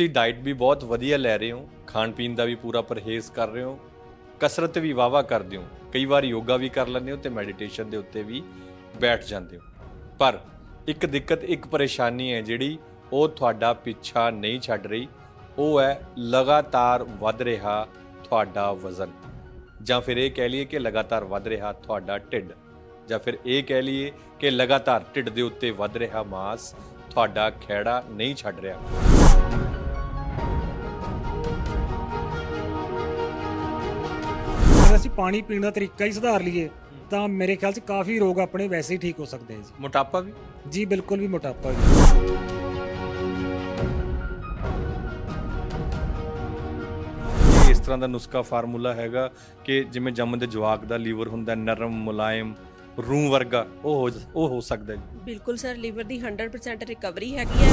ਤੁਸੀਂ ਡਾਈਟ ਵੀ ਬਹੁਤ ਵਧੀਆ ਲੈ ਰਹੇ ਹੋ, ਖਾਣ ਪੀਣ ਦਾ ਵੀ ਪੂਰਾ ਪਰਹੇਜ਼ ਕਰ ਰਹੇ ਹੋ, ਕਸਰਤ ਵੀ ਵਾਵਾ ਕਰਦੇ ਹੋ, ਕਈ ਵਾਰ ਯੋਗਾ ਵੀ ਕਰ ਲੈਂਦੇ ਹੋ ਤੇ ਮੈਡੀਟੇਸ਼ਨ ਦੇ ਉੱਤੇ ਵੀ ਬੈਠ ਜਾਂਦੇ ਹੋ। ਪਰ ਇੱਕ ਦਿੱਕਤ, ਇੱਕ ਪਰੇਸ਼ਾਨੀ ਹੈ ਜਿਹੜੀ ਉਹ ਤੁਹਾਡਾ ਪਿੱਛਾ ਨਹੀਂ ਛੱਡ ਰਹੀ, ਉਹ ਹੈ ਲਗਾਤਾਰ ਵੱਧ ਰਿਹਾ ਤੁਹਾਡਾ ਵਜ਼ਨ। ਜਾਂ ਫਿਰ ਇਹ ਕਹਿ ਲਈਏ ਕਿ ਲਗਾਤਾਰ ਵੱਧ ਰਿਹਾ ਤੁਹਾਡਾ ਢਿੱਡ। ਜਾਂ ਫਿਰ ਇਹ ਕਹਿ ਲਈਏ ਕਿ ਲਗਾਤਾਰ ਢਿੱਡ ਦੇ ਉੱਤੇ ਵੱਧ ਰਿਹਾ ਮਾਸ, ਤੁਹਾਡਾ ਖਹਿੜਾ ਨਹੀਂ ਛੱਡ ਰਿਹਾ। ਅਗਰ ਅਸੀਂ ਪਾਣੀ ਪੀਣ ਦਾ ਤਰੀਕਾ ਹੀ ਸੁਧਾਰ ਲਈਏ ਤਾਂ ਮੇਰੇ ਖਿਆਲ 'ਚ ਕਾਫੀ ਰੋਗ ਆਪਣੇ ਵੈਸੇ ਹੀ ਠੀਕ ਹੋ ਸਕਦੇ ਆ ਜੀ। ਮੋਟਾਪਾ ਵੀ? ਜੀ ਬਿਲਕੁਲ ਵੀ ਮੋਟਾਪਾ ਇਹ ਇਸ ਤਰ੍ਹਾਂ ਦਾ ਨੁਸਖਾ ਫਾਰਮੂਲਾ ਹੈਗਾ ਕਿ ਜਿਵੇਂ ਜੰਮਦੇ ਜਵਾਕ ਦਾ ਲੀਵਰ ਹੁੰਦਾ ਨਰਮ ਮੁਲਾਇਮ ਰੂ ਵਰਗਾ ਉਹ ਹੋ ਉਹ ਹੋ ਸਕਦਾ ਹੈ ਜੀ। ਬਿਲਕੁਲ ਸਰ ਲੀਵਰ ਦੀ 100% ਰਿਕਵਰੀ ਹੈਗੀ ਹੈ।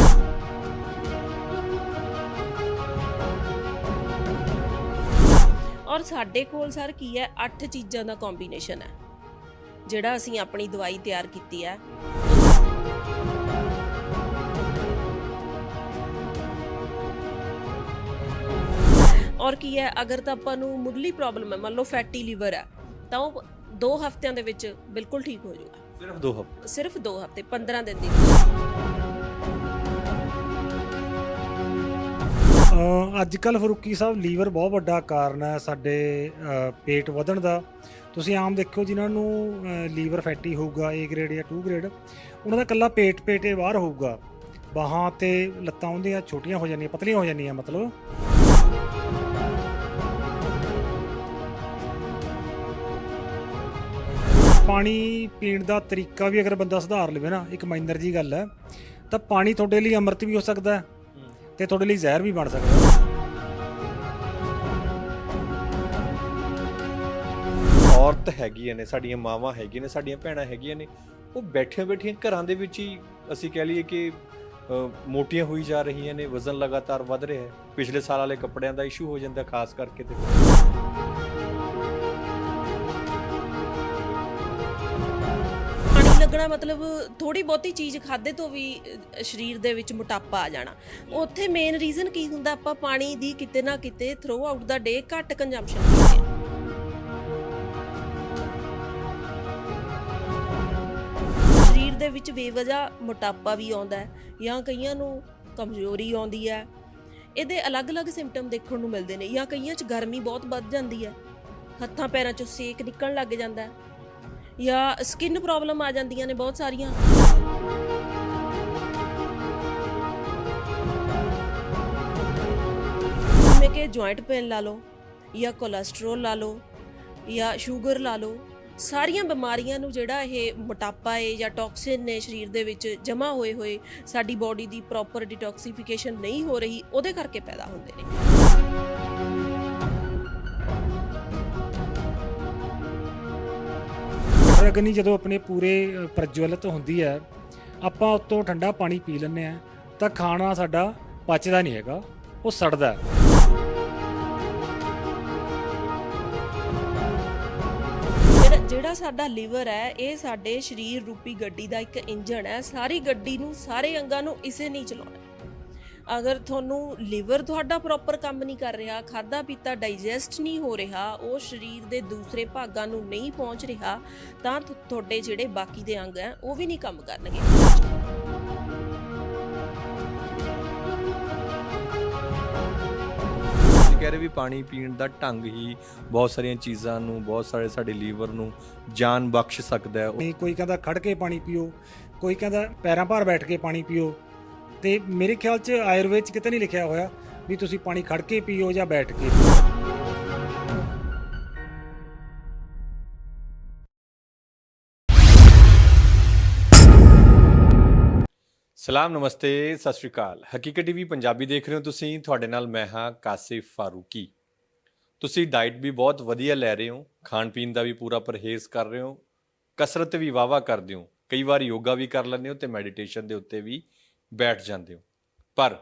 ਔਰ ਸਾਡੇ ਕੋਲ ਸਰ ਕੀ ਹੈ? 8 ਚੀਜ਼ਾਂ ਦਾ ਕੰਬੀਨੇਸ਼ਨ ਹੈ ਜਿਹੜਾ ਅਸੀਂ ਆਪਣੀ ਦਵਾਈ ਤਿਆਰ ਕੀਤੀ ਹੈ। ਔਰ ਕੀ ਹੈ? ਅਗਰ ਤਾਂ ਆਪਾਂ ਨੂੰ ਮੁੱਢਲੀ ਪ੍ਰੋਬਲਮ ਹੈ ਮੰਨ ਲਓ ਫੈਟੀ ਲੀਵਰ ਹੈ ਤਾਂ ਉਹ 2 ਹਫ਼ਤਿਆਂ ਦੇ ਵਿੱਚ ਬਿਲਕੁਲ ਠੀਕ ਹੋ ਜਾਊਗਾ ਸਿਰਫ ਦੋ ਹਫ਼ਤੇ। ਸਿਰਫ 2 ਹਫ਼ਤੇ 15 ਦਿਨ ਦੀ। ਅੱਜ ਕੱਲ ਫਰੂਕੀ ਸਾਹਿਬ ਲੀਵਰ ਬਹੁਤ ਵੱਡਾ ਕਾਰਨ ਹੈ ਸਾਡੇ ਪੇਟ ਵਧਣ ਦਾ। ਤੁਸੀਂ ਆਮ ਦੇਖੋ ਜਿਨ੍ਹਾਂ ਨੂੰ ਲੀਵਰ ਫੈਟੀ ਹੋਊਗਾ, A ਗ੍ਰੇਡ ਜਾਂ 2 ਗ੍ਰੇਡ, ਉਹਨਾਂ ਦਾ ਕੱਲਾ ਪੇਟ ਪੇਟੇ ਬਾਹਰ ਹੋਊਗਾ। ਬਾਹਾਂ ਤੇ ਲੱਤਾਂ ਉਹਦੀਆਂ ਛੋਟੀਆਂ ਹੋ ਜਾਂਦੀਆਂ, ਪਤਲੀਆਂ ਹੋ ਜਾਂਦੀਆਂ ਮਤਲਬ। ਪਾਣੀ ਪੀਣ ਦਾ ਤਰੀਕਾ ਵੀ ਅਗਰ ਬੰਦਾ ਸੁਧਾਰ ਲਵੇ ਨਾ, ਇੱਕ ਮਾਈਨਰ ਜੀ ਗੱਲ ਹੈ, ਤਾਂ ਪਾਣੀ ਤੁਹਾਡੇ ਲਈ ਅੰਮ੍ਰਿਤ ਵੀ ਹੋ ਸਕਦਾ ਹੈ। ਤੇ ਤੁਹਾਡੇ ਲਈ ਜ਼ਹਿਰ ਵੀ ਬਣ ਸਕਦਾ ਔਰਤ ਹੈਗੀਆਂ ਨੇ ਸਾਡੀਆਂ ਮਾਵਾਂ ਹੈਗੀਆਂ ਨੇ ਸਾਡੀਆਂ ਭੈਣਾਂ ਹੈਗੀਆਂ ਨੇ ਉਹ ਬੈਠੀਆਂ ਬੈਠੀਆਂ ਘਰਾਂ ਦੇ ਵਿੱਚ ਹੀ ਅਸੀਂ ਕਹਿ ਲਈਏ ਕਿ ਅ, ਮੋਟੀਆਂ ਹੋਈ ਜਾ ਰਹੀਆਂ ਨੇ ਵਜ਼ਨ ਲਗਾਤਾਰ ਵੱਧ ਰਿਹਾ ਹੈ। ਪਿਛਲੇ ਸਾਲ ਵਾਲੇ ਕੱਪੜਿਆਂ ਦਾ ਇਸ਼ੂ ਹੋ ਜਾਂਦਾ ਖਾਸ ਕਰਕੇ ਤੇ ਲੱਗਣਾ ਮਤਲਬ ਥੋੜੀ ਬਹੁਤੀ ਚੀਜ਼ ਖਾਦੇ ਤੋਂ ਵੀ ਅ, ਸਰੀਰ ਦੇ ਵਿੱਚ ਮੋਟਾਪਾ ਆ ਜਾਣਾ। ਉੱਥੇ ਮੇਨ ਰੀਜ਼ਨ ਕੀ ਹੁੰਦਾ ਆਪਾਂ ਪਾਣੀ ਦੀ ਕਿਤੇ ਨਾ ਕਿਤੇ ਥਰੂ ਆਊਟ ਦਾ ਡੇ ਘੱਟ ਕੰਜ਼ੰਪਸ਼ਨ ਕਰਦੇ ਹਾਂ ਸਰੀਰ ਦੇ ਵਿੱਚ ਬੇਵਜ੍ਹਾ ਮੋਟਾਪਾ ਵੀ ਆਉਂਦਾ ਹੈ ਜਾਂ ਕਈਆਂ ਨੂੰ ਕਮਜ਼ੋਰੀ ਆਉਂਦੀ ਹੈ। ਇਹਦੇ ਅਲੱਗ-ਅਲੱਗ ਸਿੰਪਟਮ ਦੇਖਣ ਨੂੰ ਮਿਲਦੇ ਨੇ ਜਾਂ ਕਈਆਂ 'ਚ ਗਰਮੀ ਬਹੁਤ ਵੱਧ ਜਾਂਦੀ ਹੈ। ਹੱਥਾਂ ਪੈਰਾਂ 'ਚੋਂ ਸੇਕ ਨਿਕਲਣ ਲੱਗ ਜਾਂਦਾ ਹੈ। ਜਾਂ ਸਕਿਨ ਪ੍ਰੋਬਲਮ ਆ ਜਾਂਦੀਆਂ ਨੇ ਬਹੁਤ ਸਾਰੀਆਂ। ਜਿਵੇਂ ਕਿ ਜੁਆਇੰਟ ਪੇਨ ਲਾ ਲਓ ਜਾਂ ਕੋਲੇਸਟ੍ਰੋਲ ਲਾ ਲਓ ਜਾਂ ਸ਼ੂਗਰ ਲਾ ਲਓ, ਸਾਰੀਆਂ ਬਿਮਾਰੀਆਂ ਨੂੰ ਜਿਹੜਾ ਇਹ ਮੋਟਾਪਾ ਹੈ ਜਾਂ ਟੌਕਸਿਨ ਨੇ ਸਰੀਰ ਦੇ ਵਿੱਚ ਜਮ੍ਹਾਂ ਹੋਏ ਹੋਏ, ਸਾਡੀ ਬਾਡੀ ਦੀ ਪ੍ਰੋਪਰ ਡਿਟੌਕਸੀਫਿਕੇਸ਼ਨ ਨਹੀਂ ਹੋ ਰਹੀ, ਉਹਦੇ ਕਰਕੇ ਪੈਦਾ ਹੁੰਦੇ ਨੇ। ਅਗਨੀ ਜਦੋਂ ਆਪਣੇ ਪੂਰੇ ਪ੍ਰਜਵਲਿਤ ਹੁੰਦੀ ਹੈ, ਆਪਾਂ ਉਤੋਂ ਠੰਡਾ ਪਾਣੀ ਪੀ ਲੈਂਦੇ ਆ ਤਾਂ ਖਾਣਾ ਸਾਡਾ ਪਚਦਾ ਨਹੀਂ ਹੈਗਾ, ਉਹ ਸੜਦਾ ਹੈ। ਜਿਹੜਾ ਸਾਡਾ ਲੀਵਰ ਹੈ, ਇਹ ਸਾਡੇ ਸਰੀਰ ਰੂਪੀ ਗੱਡੀ ਦਾ ਇੱਕ ਇੰਜਣ ਹੈ, ਸਾਰੀ ਗੱਡੀ ਨੂੰ, ਸਾਰੇ ਅੰਗਾਂ ਨੂੰ ਇਸੇ ਨਹੀਂ ਚਲਾਉਣਾ ਅਗਰ ਤੁਹਾਨੂੰ ਲਿਵਰ ਤੁਹਾਡਾ ਪ੍ਰੋਪਰ ਕੰਮ ਨਹੀਂ ਕਰ ਰਿਹਾ ਖਾਦਾ ਪੀਤਾ ਡਾਈਜੈਸਟ ਨਹੀਂ ਹੋ ਰਿਹਾ ਉਹ ਸਰੀਰ ਦੇ ਦੂਸਰੇ ਭਾਗਾਂ ਨੂੰ ਨਹੀਂ ਪਹੁੰਚ ਰਿਹਾ ਤਾਂ ਤੁਹਾਡੇ ਜਿਹੜੇ ਬਾਕੀ ਦੇ ਅੰਗ ਹੈ ਉਹ ਵੀ ਨਹੀਂ ਕੰਮ ਕਰਨਗੇ। ਕਹਿ ਰਹੇ ਵੀ ਪਾਣੀ ਪੀਣ ਦਾ ਢੰਗ ਹੀ ਬਹੁਤ ਸਾਰੀਆਂ ਚੀਜ਼ਾਂ ਨੂੰ ਬਹੁਤ ਸਾਰੇ ਸਾਡੇ ਲੀਵਰ ਨੂੰ ਜਾਨ ਬਖਸ਼ ਸਕਦਾ ਹੈ। ਕੋਈ ਕਹਿੰਦਾ ਖੜ ਕੇ ਪਾਣੀ ਪੀਓ ਕੋਈ ਕਹਿੰਦਾ ਪੈਰਾਂ ਭਾਰ ਬੈਠ ਕੇ ਪਾਣੀ ਪੀਓ ਤੇ ਮੇਰੇ ਖਿਆਲ 'ਚ ਆਯੁਰਵੇਦ 'ਚ ਕਿਤੇ ਨਹੀਂ ਲਿਖਿਆ ਹੋਇਆ ਵੀ ਤੁਸੀਂ ਪਾਣੀ ਖੜ ਕੇ ਪੀਓ ਜਾਂ ਬੈਠ ਕੇ ਸਲਾਮ, ਨਮਸਤੇ, ਸਤਿ ਸ਼੍ਰੀ ਅਕਾਲ। ਹਕੀਕਤ ਟੀਵੀ ਪੰਜਾਬੀ ਦੇਖ ਰਹੇ ਹੋ ਤੁਸੀਂ। ਤੁਹਾਡੇ ਨਾਲ ਮੈਂ ਹਾਂ ਕਾਸਿਫ ਫਾਰੂਕੀ। ਤੁਸੀਂ ਡਾਈਟ ਵੀ ਬਹੁਤ ਵਧੀਆ ਲੈ ਰਹੇ ਹੋ, ਖਾਣ ਪੀਣ ਦਾ ਵੀ ਪੂਰਾ ਪਰਹੇਜ਼ ਕਰ ਰਹੇ ਹੋ, ਕਸਰਤ ਵੀ ਵਾਵਾ ਕਰਦੇ ਹੋ। ਕਈ ਵਾਰ ਯੋਗਾ ਵੀ ਕਰ ਲੈਂਦੇ ਹੋ ਤੇ ਮੈਡੀਟੇਸ਼ਨ ਦੇ ਉੱਤੇ ਵੀ ਬੈਠ ਜਾਂਦੇ ਹੋ। ਪਰ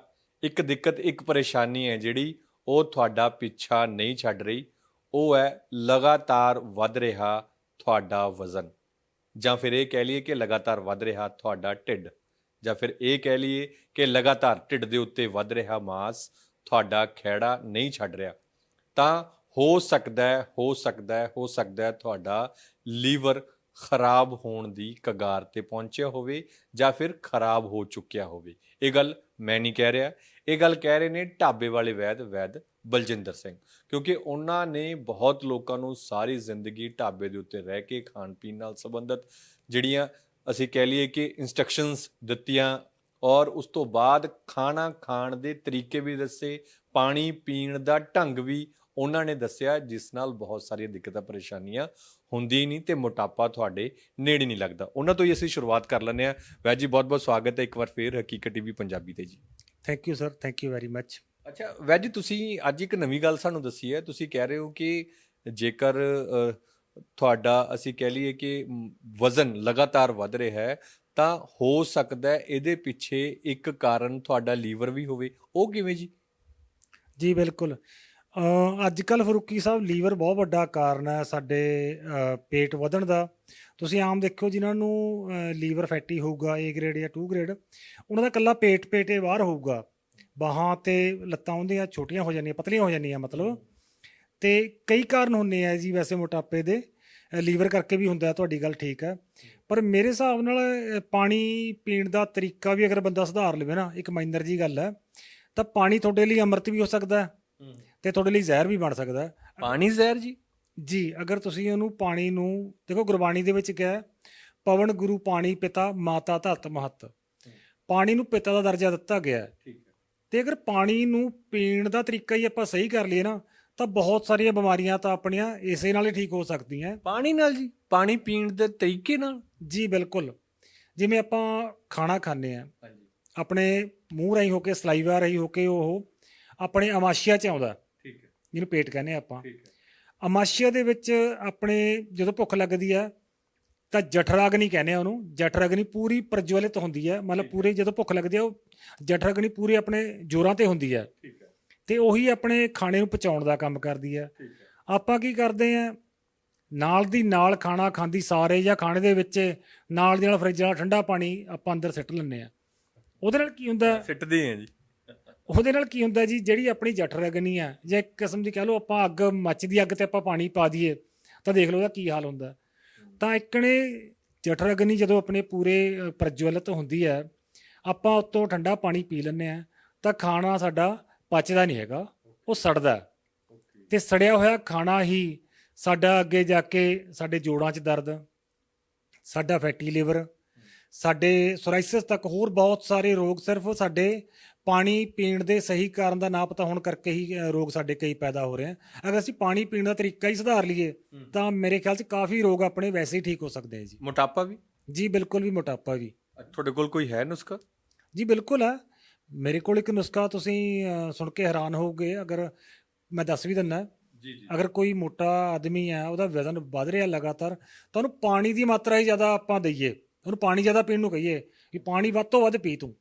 ਇੱਕ ਦਿੱਕਤ, ਇੱਕ ਪਰੇਸ਼ਾਨੀ ਹੈ ਜਿਹੜੀ ਉਹ ਤੁਹਾਡਾ ਪਿੱਛਾ ਨਹੀਂ ਛੱਡ ਰਹੀ। ਉਹ ਹੈ ਲਗਾਤਾਰ ਵੱਧ ਰਿਹਾ ਤੁਹਾਡਾ ਵਜ਼ਨ। ਜਾਂ ਫਿਰ ਇਹ ਕਹਿ ਲਈਏ ਕਿ ਲਗਾਤਾਰ ਵੱਧ ਰਿਹਾ ਤੁਹਾਡਾ ਢਿੱਡ। ਜਾਂ ਫਿਰ ਇਹ ਕਹਿ ਲਈਏ ਕਿ ਲਗਾਤਾਰ ਢਿੱਡ ਦੇ ਉੱਤੇ ਵੱਧ ਰਿਹਾ ਮਾਸ ਤੁਹਾਡਾ ਖਹਿੜਾ ਨਹੀਂ ਛੱਡ ਰਿਹਾ। ਤਾਂ ਹੋ ਸਕਦਾ ਹੈ, ਹੋ ਸਕਦਾ ਹੈ, ਹੋ ਸਕਦਾ ਹੈ ਤੁਹਾਡਾ ਲੀਵਰ ਖਰਾਬ ਹੋਣ ਦੀ ਕਗਾਰ ਤੇ ਪਹੁੰਚਿਆ ਹੋਵੇ ਜਾਂ ਫਿਰ ਖਰਾਬ ਹੋ ਚੁੱਕਿਆ ਹੋਵੇ। ਇਹ ਗੱਲ ਮੈਂ ਨਹੀਂ ਕਹਿ ਰਿਹਾ। ਇਹ ਗੱਲ ਕਹਿ ਰਹੇ ਨੇ ਢਾਬੇ ਵਾਲੇ ਵੈਦ ਵੈਦ ਬਲਜਿੰਦਰ ਸਿੰਘ। ਕਿਉਂਕਿ ਉਹਨਾਂ ਨੇ ਬਹੁਤ ਲੋਕਾਂ ਨੂੰ ਸਾਰੀ ਜ਼ਿੰਦਗੀ ਢਾਬੇ ਦੇ ਉੱਤੇ ਰਹਿ ਕੇ ਖਾਣ ਪੀਣ ਨਾਲ ਸੰਬੰਧਿਤ ਜਿਹੜੀਆਂ ਅਸੀਂ ਕਹਿ ਲਈਏ ਕਿ ਇਨਸਟਰਕਸ਼ਨਸ ਦਿੱਤੀਆਂ ਔਰ ਉਸ ਤੋਂ ਬਾਅਦ ਖਾਣਾ ਖਾਣ ਦੇ ਤਰੀਕੇ ਵੀ ਦੱਸੇ, ਪਾਣੀ ਪੀਣ ਦਾ ਢੰਗ ਵੀ ਉਹਨਾਂ ਨੇ ਦੱਸਿਆ, ਜਿਸ ਨਾਲ ਬਹੁਤ ਸਾਰੀਆਂ ਦਿੱਕਤਾਂ, ਪਰੇਸ਼ਾਨੀਆਂ ਹੁੰਦੀ ਹੀ ਨਹੀਂ ਤੇ ਮੋਟਾਪਾ ਤੁਹਾਡੇ ਨੇੜੇ ਨਹੀਂ ਲੱਗਦਾ। ਉਹਨਾਂ ਤੋਂ ਹੀ ਅਸੀਂ ਸ਼ੁਰੂਆਤ ਕਰ ਲੈਂਦੇ ਹਾਂ। ਵੈਦ ਜੀ ਬਹੁਤ ਬਹੁਤ ਸਵਾਗਤ ਹੈ ਇੱਕ ਵਾਰ ਫੇਰ ਹਕੀਕਤ ਟੀਵੀ ਪੰਜਾਬੀ ਤੇ ਜੀ। Thank you sir thank you very much ਅੱਛਾ ਵੈਦ ਜੀ ਤੁਸੀਂ ਅੱਜ ਇੱਕ ਨਵੀਂ ਗੱਲ ਸਾਨੂੰ ਦੱਸੀ ਹੈ। ਤੁਸੀਂ ਕਹਿ ਰਹੇ ਹੋ ਕਿ ਜੇਕਰ ਤੁਹਾਡਾ ਅਸੀਂ ਕਹਿ ਲਈਏ ਕਿ ਵਜ਼ਨ ਲਗਾਤਾਰ ਵੱਧ ਰਿਹਾ ਹੈ ਤਾਂ ਹੋ ਸਕਦਾ ਹੈ ਇਹਦੇ ਪਿੱਛੇ ਇੱਕ ਕਾਰਨ ਤੁਹਾਡਾ ਲੀਵਰ ਵੀ ਹੋਵੇ। ਉਹ ਕਿਵੇਂ ਜੀ? ਜੀ ਬਿਲਕੁਲ। ਅੱਜ ਕੱਲ ਫਰੂਕੀ ਸਾਹਿਬ ਲੀਵਰ ਬਹੁਤ ਵੱਡਾ ਕਾਰਨ ਹੈ ਸਾਡੇ ਅ, ਪੇਟ ਵਧਣ ਦਾ। ਤੁਸੀਂ ਆਮ ਦੇਖਿਓ ਜਿਨ੍ਹਾਂ ਨੂੰ ਲੀਵਰ ਫੈਟੀ ਹੋਊਗਾ A ਗ੍ਰੇਡ ਜਾਂ 2 ਗ੍ਰੇਡ ਉਹਨਾਂ ਦਾ ਕੱਲਾ ਪੇਟ ਪੇਟੇ ਬਾਹਰ ਹੋਊਗਾ। ਬਾਹਾਂ ਤੇ ਲੱਤਾਂ ਉਹਦੀਆਂ ਛੋਟੀਆਂ ਹੋ ਜਾਂਦੀਆਂ ਪਤਲੀਆਂ ਹੋ ਜਾਂਦੀਆਂ ਮਤਲਬ। ਤੇ ਕਈ ਕਾਰਨ ਹੁੰਦੇ ਆ ਜੀ ਵੈਸੇ ਮੋਟਾਪੇ ਦੇ ਲੀਵਰ ਕਰਕੇ ਵੀ ਹੁੰਦਾ ਤੁਹਾਡੀ ਗੱਲ ਠੀਕ ਹੈ। ਪਰ ਮੇਰੇ ਹਿਸਾਬ ਨਾਲ ਅ, ਪਾਣੀ ਪੀਣ ਦਾ ਤਰੀਕਾ ਵੀ ਅਗਰ ਬੰਦਾ ਸੁਧਾਰ ਲਵੇ ਨਾ ਇੱਕ ਮਾਈਨਰ ਜੀ ਗੱਲ ਹੈ ਤਾਂ ਪਾਣੀ ਤੁਹਾਡੇ ਲਈ ਅੰਮ੍ਰਿਤ ਵੀ ਹੋ ਸਕਦਾ ਹੈ। ਤੇ ਤੁਹਾਡੇ ਲਈ ਜ਼ਹਿਰ ਵੀ ਬਣ ਸਕਦਾ ਹੈ। ਪਾਣੀ ਜ਼ਹਿਰ ਜੀ? ਜੀ ਅਗਰ ਤੁਸੀਂ ਉਹਨੂੰ ਪਾਣੀ ਨੂੰ ਦੇਖੋ ਗੁਰਬਾਣੀ ਦੇ ਵਿੱਚ ਕਿਹਾ ਪਵਨ ਗੁਰੂ ਪਾਣੀ ਪਿਤਾ ਮਾਤਾ ਧਰਤ ਮਹਤ। ਪਾਣੀ ਨੂੰ ਪਿਤਾ ਦਾ ਦਰਜਾ ਦਿੱਤਾ ਗਿਆ ਹੈ। ਠੀਕ ਹੈ। ਤੇ ਅਗਰ ਪਾਣੀ ਨੂੰ ਪੀਣ ਦਾ ਤਰੀਕਾ ਹੀ ਆਪਾਂ ਸਹੀ ਕਰ ਲਈਏ ਨਾ ਤਾਂ ਬਹੁਤ ਸਾਰੀਆਂ ਬਿਮਾਰੀਆਂ ਤਾਂ ਆਪਣੀਆਂ ਇਸੇ ਨਾਲ ਹੀ ਠੀਕ ਹੋ ਸਕਦੀਆਂ ਪਾਣੀ ਨਾਲ ਜੀ? ਪਾਣੀ ਪੀਣ ਦੇ ਤਰੀਕੇ ਨਾਲ? ਜੀ ਬਿਲਕੁਲ। ਜਿਵੇਂ ਆਪਾਂ ਖਾਣਾ ਖਾਂਦੇ ਆ ਆਪਣੇ ਮੂੰਹ ਰਾਹੀਂ ਹੋ ਕੇ ਸਲਾਈਵਾ ਰਾਹੀਂ ਹੋ ਕੇ ਉਹ ਆਪਣੇ ਅਮਾਸ਼ੀਆ ਚ ਆਉਂਦਾ। ਠੀਕ ਹੈ। ਜਿਹਨੂੰ ਪੇਟ ਕਹਿੰਦੇ ਆ ਆਪਾਂ। ਠੀਕ ਹੈ। ਅਮਾਸ਼ੀਆ ਦੇ ਵਿੱਚ ਆਪਣੇ ਜਦੋਂ ਭੁੱਖ ਲੱਗਦੀ ਹੈ ਤਾਂ ਜਠਰਾਗਨੀ ਕਹਿੰਦੇ ਆ ਉਹਨੂੰ। ਜਠਰਾਗਨੀ ਪੂਰੀ ਪ੍ਰਜਵਲਿਤ ਹੁੰਦੀ ਹੈ। ਮਤਲਬ ਪੂਰੇ ਜਦੋਂ ਭੁੱਖ ਲੱਗਦੀ ਹੈ ਉਹ ਜਠਰਾਗਨੀ ਪੂਰੇ ਆਪਣੇ ਜੋਰਾਂ ਤੇ ਹੁੰਦੀ ਹੈ। ਠੀਕ ਹੈ। ਤੇ ਉਹੀ ਆਪਣੇ ਖਾਣੇ ਨੂੰ ਪਚਾਉਣ ਦਾ ਕੰਮ ਕਰਦੀ ਹੈ। ਆਪਾਂ ਕੀ ਕਰਦੇ ਆ ਨਾਲ ਦੀ ਨਾਲ ਖਾਣਾ ਖਾਂਦੀ ਸਾਰੇ ਜਾਂ ਖਾਣੇ ਦੇ ਵਿੱਚ ਨਾਲ ਦੀ ਨਾਲ ਫਰਿੱਜ ਵਾਲਾ ਠੰਡਾ ਪਾਣੀ ਆਪਾਂ ਅੰਦਰ ਸਿੱਟ ਲੈਂਦੇ ਆ ਉਹਦੇ ਨਾਲ ਕੀ ਹੁੰਦਾ? ਸਿੱਟਦੇ ਆ ਜੀ। ਉਹਦੇ ਨਾਲ ਕੀ ਹੁੰਦਾ ਜੀ ਜਿਹੜੀ ਆਪਣੀ ਜਠਰ ਰਗਨੀ ਆ ਜਾਂ ਇੱਕ ਕਿਸਮ ਦੀ ਕਹਿ ਲਓ ਆਪਾਂ ਅੱਗ ਮੱਚਦੀ ਅੱਗ ਤੇ ਆਪਾਂ ਪਾਣੀ ਪਾ ਦਈਏ ਤਾਂ ਦੇਖ ਲਓ ਉਹਦਾ ਕੀ ਹਾਲ ਹੁੰਦਾ। ਤਾਂ ਇੱਕਣੇ ਜਠਰ ਰਗਨੀ ਜਦੋਂ ਆਪਣੇ ਪੂਰੇ ਅ, ਪ੍ਰਜਵਲਿਤ ਹੁੰਦੀ ਹੈ ਆਪਾਂ ਉਤੋਂ ਠੰਡਾ ਪਾਣੀ ਪੀ ਲੈਂਦੇ ਆ ਤਾਂ ਖਾਣਾ ਸਾਡਾ ਪਚਦਾ ਨਹੀਂ ਹੈਗਾ ਉਹ ਸੜਦਾ। ਤੇ ਸੜਿਆ ਹੋਇਆ ਖਾਣਾ ਹੀ ਸਾਡਾ ਅੱਗੇ ਜਾ ਕੇ ਸਾਡੇ ਜੋੜਾਂ 'ਚ ਦਰਦ ਸਾਡਾ ਫੈਟੀ ਲਿਵਰ ਸਾਡੇ ਸੋਰਾਇਸਿਸ ਤੱਕ ਹੋਰ ਬਹੁਤ ਸਾਰੇ ਰੋਗ ਸਿਰਫ ਸਾਡੇ ਪਾਣੀ ਪੀਣ ਦੇ ਸਹੀ ਕਾਰਨ ਦਾ ਨਾ ਪਤਾ ਹੋਣ ਕਰਕੇ ਹੀ ਰੋਗ ਸਾਡੇ ਕਈ ਪੈਦਾ ਹੋ ਰਹੇ ਆ। ਅਗਰ ਅਸੀਂ ਪਾਣੀ ਪੀਣ ਦਾ ਤਰੀਕਾ ਹੀ ਸੁਧਾਰ ਲਈਏ ਤਾਂ ਮੇਰੇ ਖਿਆਲ 'ਚ ਕਾਫੀ ਰੋਗ ਆਪਣੇ ਵੈਸੇ ਹੀ ਠੀਕ ਹੋ ਸਕਦੇ ਆ ਜੀ। ਮੋਟਾਪਾ ਵੀ? ਜੀ ਬਿਲਕੁਲ ਵੀ ਮੋਟਾਪਾ ਵੀ। ਤੁਹਾਡੇ ਕੋਲ ਕੋਈ ਹੈ ਨੁਸਖਾ? ਜੀ ਬਿਲਕੁਲ ਹੈ ਮੇਰੇ ਕੋਲ ਇੱਕ ਨੁਸਖਾ ਤੁਸੀਂ ਸੁਣ ਕੇ ਹੈਰਾਨ ਹੋਵੋਗੇ ਅਗਰ ਮੈਂ ਦੱਸ ਵੀ ਦਿੰਦਾ। ਜੀ ਜੀ। ਅਗਰ ਕੋਈ ਮੋਟਾ ਆਦਮੀ ਹੈ ਉਹਦਾ ਵਜ਼ਨ ਵੱਧ ਰਿਹਾ ਲਗਾਤਾਰ ਤਾਂ ਉਹਨੂੰ ਪਾਣੀ ਦੀ ਮਾਤਰਾ ਹੀ ਜ਼ਿਆਦਾ ਆਪਾਂ ਦਈਏ। ਉਹਨੂੰ ਪਾਣੀ ਜ਼ਿਆਦਾ ਪੀਣ ਨੂੰ ਕਹੀਏ ਕਿ ਪਾਣੀ ਵੱਧ ਤੋਂ ਵੱਧ ਪੀ ਤੂੰ।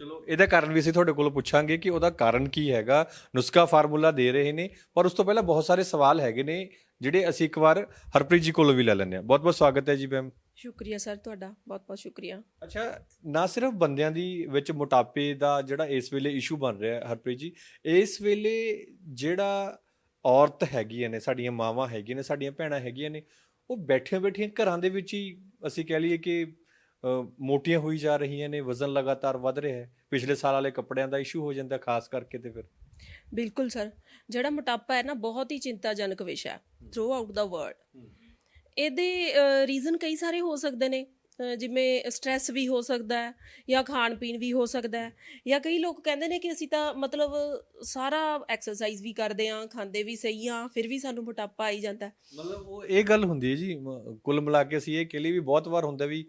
ਚਲੋ ਇਹਦਾ ਕਾਰਨ ਵੀ ਅਸੀਂ ਤੁਹਾਡੇ ਕੋਲੋਂ ਪੁੱਛਾਂਗੇ ਕਿ ਉਹਦਾ ਕਾਰਨ ਕੀ ਹੈਗਾ ਨੁਸਖਾ ਫਾਰਮੂਲਾ ਦੇ ਰਹੇ ਨੇ ਪਰ ਉਸ ਤੋਂ ਪਹਿਲਾਂ ਬਹੁਤ ਸਾਰੇ ਸਵਾਲ ਹੈਗੇ ਨੇ ਜਿਹੜੇ ਅਸੀਂ ਇੱਕ ਵਾਰ ਹਰਪ੍ਰੀਤ ਜੀ ਕੋਲੋਂ ਵੀ ਲੈ ਲੈਂਦੇ ਹਾਂ। ਬਹੁਤ ਬਹੁਤ ਸਵਾਗਤ ਹੈ ਜੀ ਮੈਮ ਸ਼ੁਕਰੀਆ ਸਰ ਤੁਹਾਡਾ ਬਹੁਤ ਬਹੁਤ ਸ਼ੁਕਰੀਆ। ਅੱਛਾ ਨਾ ਸਿਰਫ ਬੰਦਿਆਂ ਦੀ ਵਿੱਚ ਮੋਟਾਪੇ ਦਾ ਜਿਹੜਾ ਇਸ ਵੇਲੇ ਇਸ਼ੂ ਬਣ ਰਿਹਾ ਹੈ ਹਰਪ੍ਰੀਤ ਜੀ ਇਸ ਵੇਲੇ ਜਿਹੜਾ ਔਰਤ ਹੈਗੀਆਂ ਨੇ ਸਾਡੀਆਂ ਮਾਵਾਂ ਹੈਗੀਆਂ ਨੇ ਸਾਡੀਆਂ ਭੈਣਾਂ ਹੈਗੀਆਂ ਨੇ ਉਹ ਬੈਠੀਆਂ ਬੈਠੀਆਂ ਘਰਾਂ ਦੇ ਵਿੱਚ ਹੀ ਅਸੀਂ ਕਹਿ ਲਈਏ ਕਿ ਮੋਟੀਆਂ ਹੋਈ ਜਾ ਰਹੀਆਂ ਨੇ ਵਜ਼ਨ ਲਗਾਤਾਰ ਵੱਧ ਰਿਹਾ ਹੈ। ਪਿਛਲੇ ਸਾਲ ਵਾਲੇ ਕੱਪੜਿਆਂ ਦਾ ਇਸ਼ੂ ਹੋ ਜਾਂਦਾ ਖਾਸ ਕਰਕੇ ਤੇ ਫਿਰ। ਬਿਲਕੁਲ ਸਰ ਜਿਹੜਾ ਮੋਟਾਪਾ ਹੈ ਨਾ ਬਹੁਤ ਹੀ ਚਿੰਤਾਜਨਕ ਵਿਸ਼ਾ ਹੈ ਥਰੂ ਆਊਟ ਦਾ ਵਰਲਡ ਇਹਦੇ ਰੀਜ਼ਨ ਕਈ ਸਾਰੇ ਹੋ ਸਕਦੇ ਨੇ ਜਿਵੇਂ ਸਟ੍ਰੈਸ ਵੀ ਹੋ ਸਕਦਾ ਹੈ ਜਾਂ ਖਾਣ ਪੀਣ ਵੀ ਹੋ ਸਕਦਾ ਹੈ ਜਾਂ ਕਈ ਲੋਕ ਕਹਿੰਦੇ ਨੇ ਕਿ ਅਸੀਂ ਤਾਂ ਮਤਲਬ ਸਾਰਾ ਐਕਸਰਸਾਈਜ਼ ਵੀ ਕਰਦੇ ਆਂ ਖਾਂਦੇ ਵੀ ਸਹੀ ਆਂ ਫਿਰ ਵੀ ਸਾਨੂੰ ਮੋਟਾਪਾ ਆਈ ਜਾਂਦਾ। ਮਤਲਬ ਉਹ ਇਹ ਗੱਲ ਹੁੰਦੀ ਹੈ ਜੀ ਕੁੱਲ ਮਿਲਾ ਕੇ ਅਸੀਂ ਇਹ ਕਹਿ ਲਈ ਵੀ ਬਹੁਤ ਵਾਰ ਹੁੰਦਾ ਵੀ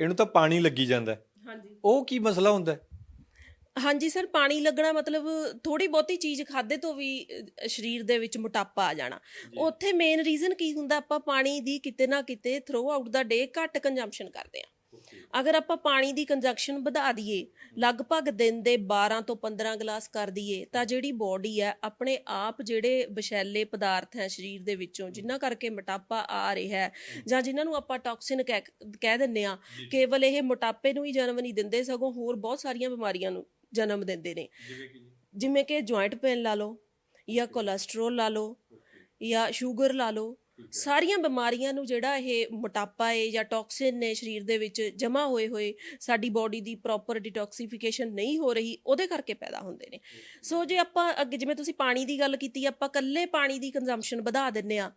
ਇਹਨੂੰ ਤਾਂ ਪਾਣੀ ਲੱਗੀ ਜਾਂਦਾ ਹੈ। ਹਾਂਜੀ। ਉਹ ਕੀ ਮਸਲਾ ਹੁੰਦਾ ਹੈ? ਹਾਂਜੀ ਸਰ ਪਾਣੀ ਲੱਗਣਾ ਮਤਲਬ ਥੋੜੀ ਬਹੁਤੀ ਚੀਜ਼ ਖਾਦੇ ਤੋਂ ਵੀ ਅ, ਸਰੀਰ ਦੇ ਵਿੱਚ ਮੋਟਾਪਾ ਆ ਜਾਣਾ। ਉੱਥੇ ਮੇਨ ਰੀਜ਼ਨ ਕੀ ਹੁੰਦਾ? ਆਪਾਂ ਪਾਣੀ ਦੀ ਕਿਤੇ ਨਾ ਕਿਤੇ ਥਰੂ ਆਊਟ ਦਾ ਡੇ ਘੱਟ ਕੰਜ਼ੰਪਸ਼ਨ ਕਰਦੇ ਆ ਅਗਰ ਆਪਾਂ ਪਾਣੀ ਦੀ ਕੰਜਕਸ਼ਨ ਵਧਾ ਦਈਏ ਲਗਭਗ ਦਿਨ ਦੇ 12 ਤੋਂ 15 ਗਲਾਸ ਕਰ ਦਈਏ ਤਾਂ ਜਿਹੜੀ ਬਾਡੀ ਹੈ ਆਪਣੇ ਆਪ ਜਿਹੜੇ ਵਿਸ਼ੈਲੇ ਪਦਾਰਥ ਹੈ ਸਰੀਰ ਦੇ ਵਿੱਚੋਂ ਜਿਨ੍ਹਾਂ ਕਰਕੇ ਮੋਟਾਪਾ ਆ ਰਿਹਾ ਹੈ ਜਾਂ ਜਿਨ੍ਹਾਂ ਨੂੰ ਆਪਾਂ ਟੌਕਸਿਨ ਕਹਿ ਦਿੰਨੇ ਆ ਕੇਵਲ ਇਹ ਮੋਟਾਪੇ ਨੂੰ ਹੀ ਜਨਮ ਨਹੀਂ ਦਿੰਦੇ ਸਗੋਂ ਹੋਰ ਬਹੁਤ ਸਾਰੀਆਂ ਬਿਮਾਰੀਆਂ ਨੂੰ ਜਨਮ ਦਿੰਦੇ ਨੇ। ਜਿਵੇਂ ਕਿ ਜੁਆਇੰਟ ਪੇਨ ਲਾ ਲਓ ਜਾਂ ਕੋਲੇਸਟ੍ਰੋਲ ਲਾ ਲਓ ਜਾਂ ਸ਼ੂਗਰ ਲਾ ਲਓ ਸਾਰੀਆਂ ਬਿਮਾਰੀਆਂ ਨੂੰ ਜਿਹੜਾ ਇਹ ਮੋਟਾਪਾ ਹੈ ਜਾਂ ਟੌਕਸਿਨ ਨੇ ਸਰੀਰ ਦੇ ਵਿੱਚ ਜਮ੍ਹਾਂ ਹੋਏ ਹੋਏ ਸਾਡੀ ਬਾਡੀ ਦੀ ਪ੍ਰੋਪਰ ਡਿਟੌਕਸੀਫਿਕੇਸ਼ਨ ਨਹੀਂ ਹੋ ਰਹੀ ਉਹਦੇ ਕਰਕੇ ਪੈਦਾ ਹੁੰਦੇ ਨੇ। ਸੋ ਜੇ ਆਪਾਂ ਅੱਗੇ ਜਿਵੇਂ ਤੁਸੀਂ ਪਾਣੀ ਦੀ ਗੱਲ ਕੀਤੀ ਆਪਾਂ ਕੱਲੇ ਪਾਣੀ ਦੀ ਕੰਜ਼ੰਪਸ਼ਨ ਵਧਾ ਦਿੰਨੇ ਆ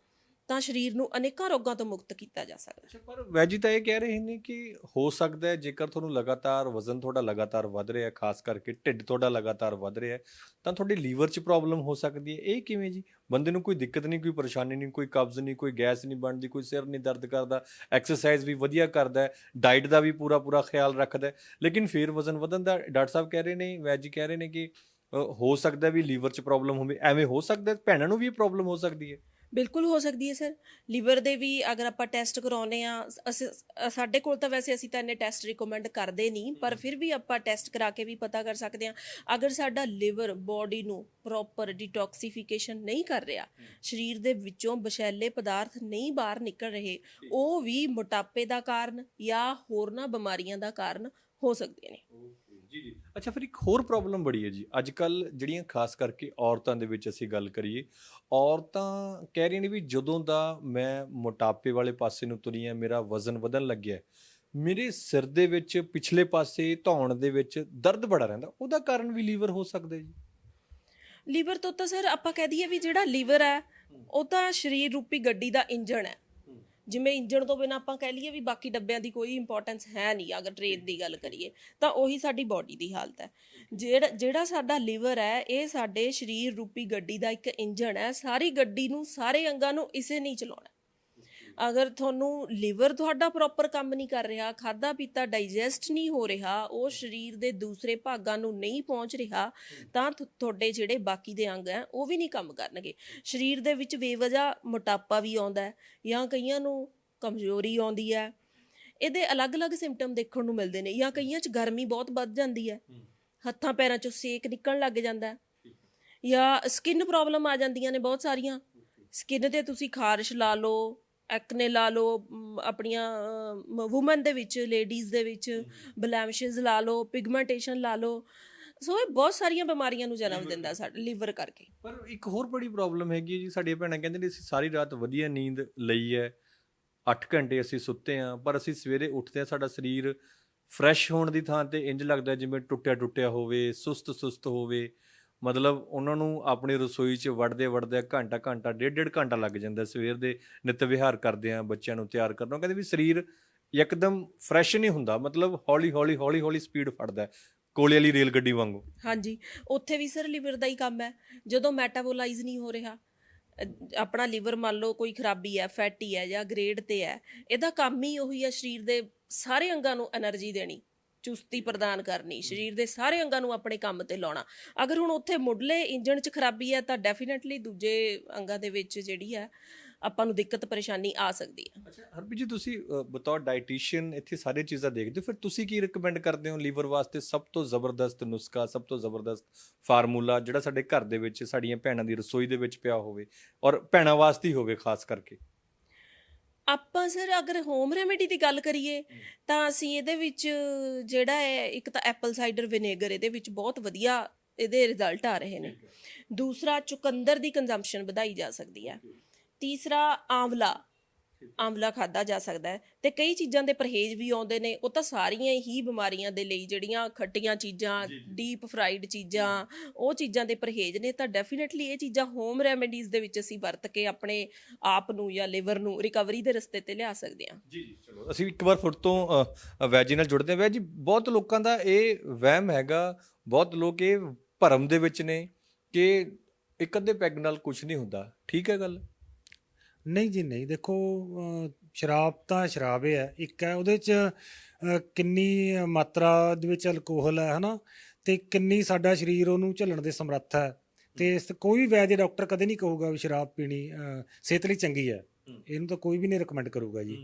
ਤਾਂ ਸਰੀਰ ਨੂੰ ਅਨੇਕਾਂ ਰੋਗਾਂ ਤੋਂ ਮੁਕਤ ਕੀਤਾ ਜਾ ਸਕਦਾ ਅੱਛਾ, ਪਰ ਵੈਜੀ ਤਾਂ ਇਹ ਕਹਿ ਰਹੇ ਨੇ ਕਿ ਹੋ ਸਕਦਾ ਹੈ ਜੇਕਰ ਤੁਹਾਨੂੰ ਲਗਾਤਾਰ ਵਜ਼ਨ ਤੁਹਾਡਾ ਲਗਾਤਾਰ ਵੱਧ ਰਿਹਾ ਖਾਸ ਕਰਕੇ ਢਿੱਡ ਤੁਹਾਡਾ ਲਗਾਤਾਰ ਵੱਧ ਰਿਹਾ ਤਾਂ ਤੁਹਾਡੇ ਲੀਵਰ 'ਚ ਪ੍ਰੋਬਲਮ ਹੋ ਸਕਦੀ ਹੈ। ਇਹ ਕਿਵੇਂ ਜੀ? ਬੰਦੇ ਨੂੰ ਕੋਈ ਦਿੱਕਤ ਨਹੀਂ, ਕੋਈ ਪਰੇਸ਼ਾਨੀ ਨਹੀਂ, ਕੋਈ ਕਬਜ਼ ਨਹੀਂ, ਕੋਈ ਗੈਸ ਨਹੀਂ ਬਣਦੀ, ਕੋਈ ਸਿਰ ਨਹੀਂ ਦਰਦ ਕਰਦਾ, ਐਕਸਰਸਾਈਜ਼ ਵੀ ਵਧੀਆ ਕਰਦਾ ਹੈ ਡਾਈਟ ਦਾ ਵੀ ਪੂਰਾ ਪੂਰਾ ਖਿਆਲ ਰੱਖਦਾ ਲੇਕਿਨ ਫਿਰ ਵਜ਼ਨ ਵਧਣ ਦਾ ਡਾਕਟਰ ਸਾਹਿਬ ਕਹਿ ਰਹੇ ਨੇ, ਵੈਜੀ ਕਹਿ ਰਹੇ ਨੇ ਕਿ ਹੋ ਸਕਦਾ ਵੀ ਲੀਵਰ 'ਚ ਪ੍ਰੋਬਲਮ ਹੋਵੇ, ਐਵੇਂ ਹੋ ਸਕਦਾ ਭੈਣਾਂ ਨੂੰ ਵੀ ਪ੍ਰੋਬਲਮ ਹੋ ਸਕਦੀ ਹੈ। ਬਿਲਕੁਲ ਹੋ ਸਕਦੀ ਹੈ ਸਰ। ਲੀਵਰ ਦੇ ਵੀ ਅਗਰ ਆਪਾਂ ਟੈਸਟ ਕਰਾਉਨੇ ਆ ਸਾਡੇ ਕੋਲ ਤਾਂ ਵੈਸੇ ਅਸੀਂ ਤਾਂ ਇੰਨੇ ਟੈਸਟ ਰਿਕਮੈਂਡ ਕਰਦੇ ਨਹੀਂ ਪਰ ਫਿਰ ਵੀ ਆਪਾਂ ਟੈਸਟ ਕਰਾ ਕੇ ਵੀ ਪਤਾ ਕਰ ਸਕਦੇ ਆ ਅਗਰ ਸਾਡਾ ਲਿਵਰ ਬਾਡੀ ਨੂੰ ਪ੍ਰੋਪਰ ਡਿਟੌਕਸੀਫਿਕੇਸ਼ਨ ਨਹੀਂ ਕਰ ਰਿਹਾ ਸਰੀਰ ਦੇ ਵਿੱਚੋਂ ਵਿਸ਼ੈਲੇ ਪਦਾਰਥ ਨਹੀਂ ਬਾਹਰ ਨਿਕਲ ਰਹੇ ਉਹ ਵੀ ਮੋਟਾਪੇ ਦਾ ਕਾਰਨ ਜਾਂ ਹੋਰਨਾਂ ਬਿਮਾਰੀਆਂ ਦਾ ਕਾਰਨ ਹੋ ਸਕਦੇ ਨੇ। ਜੀ ਜੀ। ਅੱਛਾ, ਫਿਰ ਇੱਕ ਹੋਰ ਪ੍ਰੋਬਲਮ ਬੜੀ ਹੈ ਜੀ। ਅੱਜ ਕੱਲ ਜਿਹੜੀਆਂ ਖਾਸ ਕਰਕੇ ਔਰਤਾਂ ਦੇ ਵਿੱਚ ਅਸੀਂ ਗੱਲ ਕਰੀਏ, ਔਰਤਾਂ ਕਹਿ ਰਹੀਆਂ ਨੇ ਵੀ ਜਦੋਂ ਦਾ ਮੈਂ ਮੋਟਾਪੇ ਵਾਲੇ ਪਾਸੇ ਨੂੰ ਤੁਰੀ ਹਾਂ ਮੇਰਾ ਵਜ਼ਨ ਵਧਣ ਲੱਗਿਆ ਮੇਰੇ ਸਿਰ ਦੇ ਵਿੱਚ ਪਿਛਲੇ ਪਾਸੇ ਧੌਣ ਦੇ ਵਿੱਚ ਦਰਦ ਬੜਾ ਰਹਿੰਦਾ, ਉਹਦਾ ਕਾਰਨ ਵੀ ਲੀਵਰ ਹੋ ਸਕਦਾ ਜੀ। ਲੀਵਰ ਤੋਂ ਤਾਂ ਸਰ ਆਪਾਂ ਕਹਿ ਦਈਏ ਵੀ ਜਿਹੜਾ ਲੀਵਰ ਹੈ, ਉਹ ਤਾਂ ਸਰੀਰ ਰੂਪੀ ਗੱਡੀ ਦਾ ਇੰਜਣ ਹੈ। ਜਿਵੇਂ ਇੰਜਣ ਤੋਂ ਬਿਨਾ ਆਪਾਂ ਕਹਿ ਲਈਏ ਵੀ ਬਾਕੀ ਡੱਬਿਆਂ ਦੀ ਕੋਈ ਇੰਪੋਰਟੈਂਸ ਹੈ ਨਹੀਂ, ਅਗਰ ਟ੍ਰੇਨ ਦੀ ਗੱਲ ਕਰੀਏ, ਤਾਂ ਉਹੀ ਸਾਡੀ ਬਾਡੀ ਦੀ ਹਾਲਤ ਹੈ। ਜਿਹੜਾ ਜਿਹੜਾ ਸਾਡਾ ਲੀਵਰ ਹੈ, ਇਹ ਸਾਡੇ ਸਰੀਰ ਰੂਪੀ ਗੱਡੀ ਦਾ ਇੱਕ ਇੰਜਣ ਹੈ, ਸਾਰੀ ਗੱਡੀ ਨੂੰ, ਸਾਰੇ ਅੰਗਾਂ ਨੂੰ ਇਸੇ ਨਹੀਂ ਚਲਾਉਣਾ ਅਗਰ ਤੁਹਾਨੂੰ ਲਿਵਰ ਤੁਹਾਡਾ ਪ੍ਰੋਪਰ ਕੰਮ ਨਹੀਂ ਕਰ ਰਿਹਾ ਖਾਦਾ ਪੀਤਾ ਡਾਈਜੈਸਟ ਨਹੀਂ ਹੋ ਰਿਹਾ ਉਹ ਸਰੀਰ ਦੇ ਦੂਸਰੇ ਭਾਗਾਂ ਨੂੰ ਨਹੀਂ ਪਹੁੰਚ ਰਿਹਾ ਤਾਂ ਤੁਹਾਡੇ ਜਿਹੜੇ ਬਾਕੀ ਦੇ ਅੰਗ ਹੈ ਉਹ ਵੀ ਨਹੀਂ ਕੰਮ ਕਰਨਗੇ। ਸਰੀਰ ਦੇ ਵਿੱਚ ਬੇਵਜ੍ਹਾ ਮੋਟਾਪਾ ਵੀ ਆਉਂਦਾ ਹੈ ਜਾਂ ਕਈਆਂ ਨੂੰ ਕਮਜ਼ੋਰੀ ਆਉਂਦੀ ਹੈ ਇਹਦੇ ਅਲੱਗ-ਅਲੱਗ ਸਿੰਪਟਮ ਦੇਖਣ ਨੂੰ ਮਿਲਦੇ ਨੇ ਜਾਂ ਕਈਆਂ 'ਚ ਗਰਮੀ ਬਹੁਤ ਵੱਧ ਜਾਂਦੀ ਹੈ। ਹੱਥਾਂ ਪੈਰਾਂ 'ਚੋਂ ਸੇਕ ਨਿਕਲਣ ਲੱਗ ਜਾਂਦਾ ਜਾਂ ਸਕਿਨ ਪ੍ਰੋਬਲਮ ਆ ਜਾਂਦੀਆਂ ਨੇ ਬਹੁਤ ਸਾਰੀਆਂ। ਸਕਿਨ ਤੇ ਤੁਸੀਂ ਖਾਰਸ਼ ਲਾ ਲਓ ਐਕਨੇ ਲਾ ਲਓ ਆਪਣੀਆਂ ਔਮਨ ਦੇ ਵਿੱਚ ਲੇਡੀਜ਼ ਦੇ ਵਿੱਚ ਬਲੈਮਿਸ਼ਸ ਲਾ ਲਓ ਪਿਗਮੈਂਟੇਸ਼ਨ ਲਾ ਲਓ। ਸੋ ਇਹ ਬਹੁਤ ਸਾਰੀਆਂ ਬਿਮਾਰੀਆਂ ਨੂੰ ਜਨਮ ਦਿੰਦਾ ਸਾਡਾ ਲੀਵਰ ਕਰਕੇ। ਪਰ ਇੱਕ ਹੋਰ ਬੜੀ ਪ੍ਰੋਬਲਮ ਹੈਗੀ ਜੀ ਸਾਡੀਆਂ ਭੈਣਾਂ ਕਹਿੰਦੇ ਨੇ ਅਸੀਂ ਸਾਰੀ ਰਾਤ ਵਧੀਆ ਨੀਂਦ ਲਈ ਹੈ। 8 ਘੰਟੇ ਅਸੀਂ ਸੁੱਤੇ ਹਾਂ ਪਰ ਅਸੀਂ ਸਵੇਰੇ ਉੱਠਦੇ ਹਾਂ ਸਾਡਾ ਸਰੀਰ ਫਰੈਸ਼ ਹੋਣ ਦੀ ਥਾਂ ਤੇ ਇੰਜ ਲੱਗਦਾ ਜਿਵੇਂ ਟੁੱਟਿਆ ਟੁੱਟਿਆ ਹੋਵੇ ਸੁਸਤ ਸੁਸਤ ਹੋਵੇ। ਮਤਲਬ ਉਹਨਾਂ ਨੂੰ ਆਪਣੀ ਰਸੋਈ 'ਚ ਵੜਦੇ ਵੜਦੇ ਘੰਟਾ ਘੰਟਾ, ਡੇਢ ਡੇਢ ਘੰਟਾ ਲੱਗ ਜਾਂਦਾ ਸਵੇਰ ਦੇ ਨਿਤ ਵਿਹਾਰ ਕਰਦੇ ਆ ਬੱਚਿਆਂ ਨੂੰ ਤਿਆਰ ਕਰਨਾ ਕਹਿੰਦੇ ਵੀ ਸਰੀਰ ਇੱਕਦਮ ਫਰੈਸ਼ ਨਹੀਂ ਹੁੰਦਾ, ਮਤਲਬ ਹੌਲੀ ਹੌਲੀ ਹੌਲੀ ਹੌਲੀ ਸਪੀਡ ਫੜਦਾ ਕੋਲੇ ਵਾਲੀ ਰੇਲ ਗੱਡੀ ਵਾਂਗੂ। ਹਾਂਜੀ, ਉੱਥੇ ਵੀ ਸਰ ਲਿਵਰ ਦਾ ਹੀ ਕੰਮ ਹੈ, ਜਦੋਂ ਮੈਟਾਬੋਲਾਈਜ਼ ਨਹੀਂ ਹੋ ਰਿਹਾ ਆਪਣਾ ਲਿਵਰ ਮੰਨ ਲਓ ਕੋਈ ਖਰਾਬੀ ਹੈ ਫੈਟੀ ਹੈ ਜਾਂ ਗ੍ਰੇਡ ਤੇ ਹੈ, ਇਹਦਾ ਕੰਮ ਹੀ ਉਹੀ ਹੈ ਸਰੀਰ ਦੇ ਸਾਰੇ ਅੰਗਾਂ ਨੂੰ એનર્ਜੀ ਦੇਣੀ। ਚੁਸਤੀ ਪ੍ਰਦਾਨ ਕਰਨੀ, ਸਰੀਰ ਦੇ ਸਾਰੇ ਅੰਗਾਂ ਨੂੰ ਆਪਣੇ ਕੰਮ ਤੇ ਲਾਉਣਾ। ਅਗਰ ਹੁਣ ਉੱਥੇ ਮੁੱਢਲੇ ਇੰਜਣ 'ਚ ਖਰਾਬੀ ਹੈ, ਤਾਂ ਡੈਫੀਨਿਟਲੀ ਦੂਜੇ ਅੰਗਾਂ ਦੇ ਵਿੱਚ ਜਿਹੜੀ ਹੈ, ਆਪਾਂ ਨੂੰ ਦਿੱਕਤ, ਪਰੇਸ਼ਾਨੀ ਆ ਸਕਦੀ ਹੈ। ਅੱਛਾ ਹਰਪ੍ਰੀਤ ਜੀ, ਤੁਸੀਂ ਬਤੌਰ ਡਾਈਟੀਸ਼ੀਅਨ ਇੱਥੇ ਸਾਰੇ ਚੀਜ਼ਾਂ ਦੇਖਦੇ ਹੋ, ਫਿਰ ਤੁਸੀਂ ਕੀ ਰეკਮੈਂਡ ਕਰਦੇ ਹੋ ਲੀਵਰ ਵਾਸਤੇ ਸਭ ਤੋਂ ਜ਼ਬਰਦਸਤ ਨੁਸਖਾ, ਸਭ ਤੋਂ ਜ਼ਬਰਦਸਤ ਫਾਰਮੂਲਾ ਜਿਹੜਾ ਸਾਡੇ ਘਰ ਦੇ ਵਿੱਚ, ਸਾਡੀਆਂ ਭੈਣਾਂ ਦੀ ਰਸੋਈ ਦੇ ਵਿੱਚ ਪਿਆ ਹੋਵੇ ਔਰ ਭੈਣਾਂ ਵਾਸਤੇ ਹੀ ਹੋਵੇ ਖਾਸ ਕਰਕੇ? ਆਪਾਂ ਸਰ ਅਗਰ ਹੋਮ ਰੈਮੇਡੀ ਦੀ ਗੱਲ ਕਰੀਏ ਤਾਂ ਅਸੀਂ ਇਹਦੇ ਵਿੱਚ ਜਿਹੜਾ ਹੈ ਇੱਕ ਤਾਂ ਐਪਲ ਸਾਈਡਰ ਵਿਨੇਗਰ ਇਹਦੇ ਵਿੱਚ ਬਹੁਤ ਵਧੀਆ ਇਹਦੇ ਰਿਜ਼ਲਟ ਆ ਰਹੇ ਨੇ। ਦੂਸਰਾ ਚੁਕੰਦਰ ਦੀ ਕੰਜ਼ੰਪਸ਼ਨ ਵਧਾਈ ਜਾ ਸਕਦੀ ਹੈ। ਤੀਸਰਾ ਆਂਵਲਾ। ਆਂਵਲਾ ਖਾਦਾ ਜਾ ਸਕਦਾ ਹੈ ਤੇ ਕਈ ਚੀਜ਼ਾਂ ਦੇ ਪਰਹੇਜ਼ ਵੀ ਆਉਂਦੇ ਨੇ ਉਹ ਤਾਂ ਸਾਰੀਆਂ ਹੀ ਬਿਮਾਰੀਆਂ ਦੇ ਲਈ ਜਿਹੜੀਆਂ ਖੱਟੀਆਂ ਚੀਜ਼ਾਂ ਡੀਪ ਫਰਾਈਡ ਚੀਜ਼ਾਂ ਉਹ ਚੀਜ਼ਾਂ ਦੇ ਪਰਹੇਜ਼ ਨੇ ਤਾਂ ਡੈਫੀਨਿਟਲੀ ਇਹ ਚੀਜ਼ਾਂ ਹੋਮ ਰੈਮੇਡੀਜ਼ ਦੇ ਵਿੱਚ ਅਸੀਂ ਵਰਤ ਕੇ ਆਪਣੇ ਆਪ ਨੂੰ ਜਾਂ ਲਿਵਰ ਨੂੰ ਰਿਕਵਰੀ ਦੇ ਰਸਤੇ ਤੇ ਲਿਆ ਸਕਦੇ ਹਾਂ। ਜੀ ਜੀ ਚਲੋ। ਅਸੀਂ ਇੱਕ ਵਾਰ ਫਿਰ ਤੋਂ ਵੈਜੀ ਨਾਲ ਜੁੜਦੇ ਹਾਂ। ਵੈਜੀ ਬਹੁਤ ਲੋਕਾਂ ਦਾ ਇਹ ਵਹਿਮ ਹੈਗਾ ਬਹੁਤ ਲੋਕ ਇਹ ਭਰਮ ਦੇ ਵਿੱਚ ਨੇ ਕਿ ਇੱਕ ਅੱਧੇ ਪੈਗ ਨਾਲ ਕੁਝ ਨਹੀਂ ਹੁੰਦਾ। ਠੀਕ ਹੈ ਗੱਲ? ਨਹੀਂ ਜੀ ਨਹੀਂ। ਦੇਖੋ ਸ਼ਰਾਬ ਤਾਂ ਸ਼ਰਾਬ ਹੀ ਹੈ। ਇੱਕ ਹੈ ਉਹਦੇ ਚ ਕਿੰਨੀ ਮਾਤਰਾ ਦੇ ਵਿੱਚ ਅਲਕੋਹਲ ਹੈ ਹਨਾ? ਤੇ ਕਿੰਨੀ ਸਾਡਾ ਸਰੀਰ ਉਹਨੂੰ ਝੱਲਣ ਦੇ ਸਮਰੱਥ ਹੈ। ਤੇ ਇਸ ਕੋਈ ਵੀ ਵੈਦ ਡਾਕਟਰ ਕਦੇ ਨਹੀਂ ਕਹੂਗਾ ਵੀ ਸ਼ਰਾਬ ਪੀਣੀ ਸਿਹਤ ਲਈ ਚੰਗੀ ਹੈ। ਇਹਨੂੰ ਤਾਂ ਕੋਈ ਵੀ ਨਹੀਂ ਰეკਮੈਂਡ ਕਰੂਗਾ ਜੀ।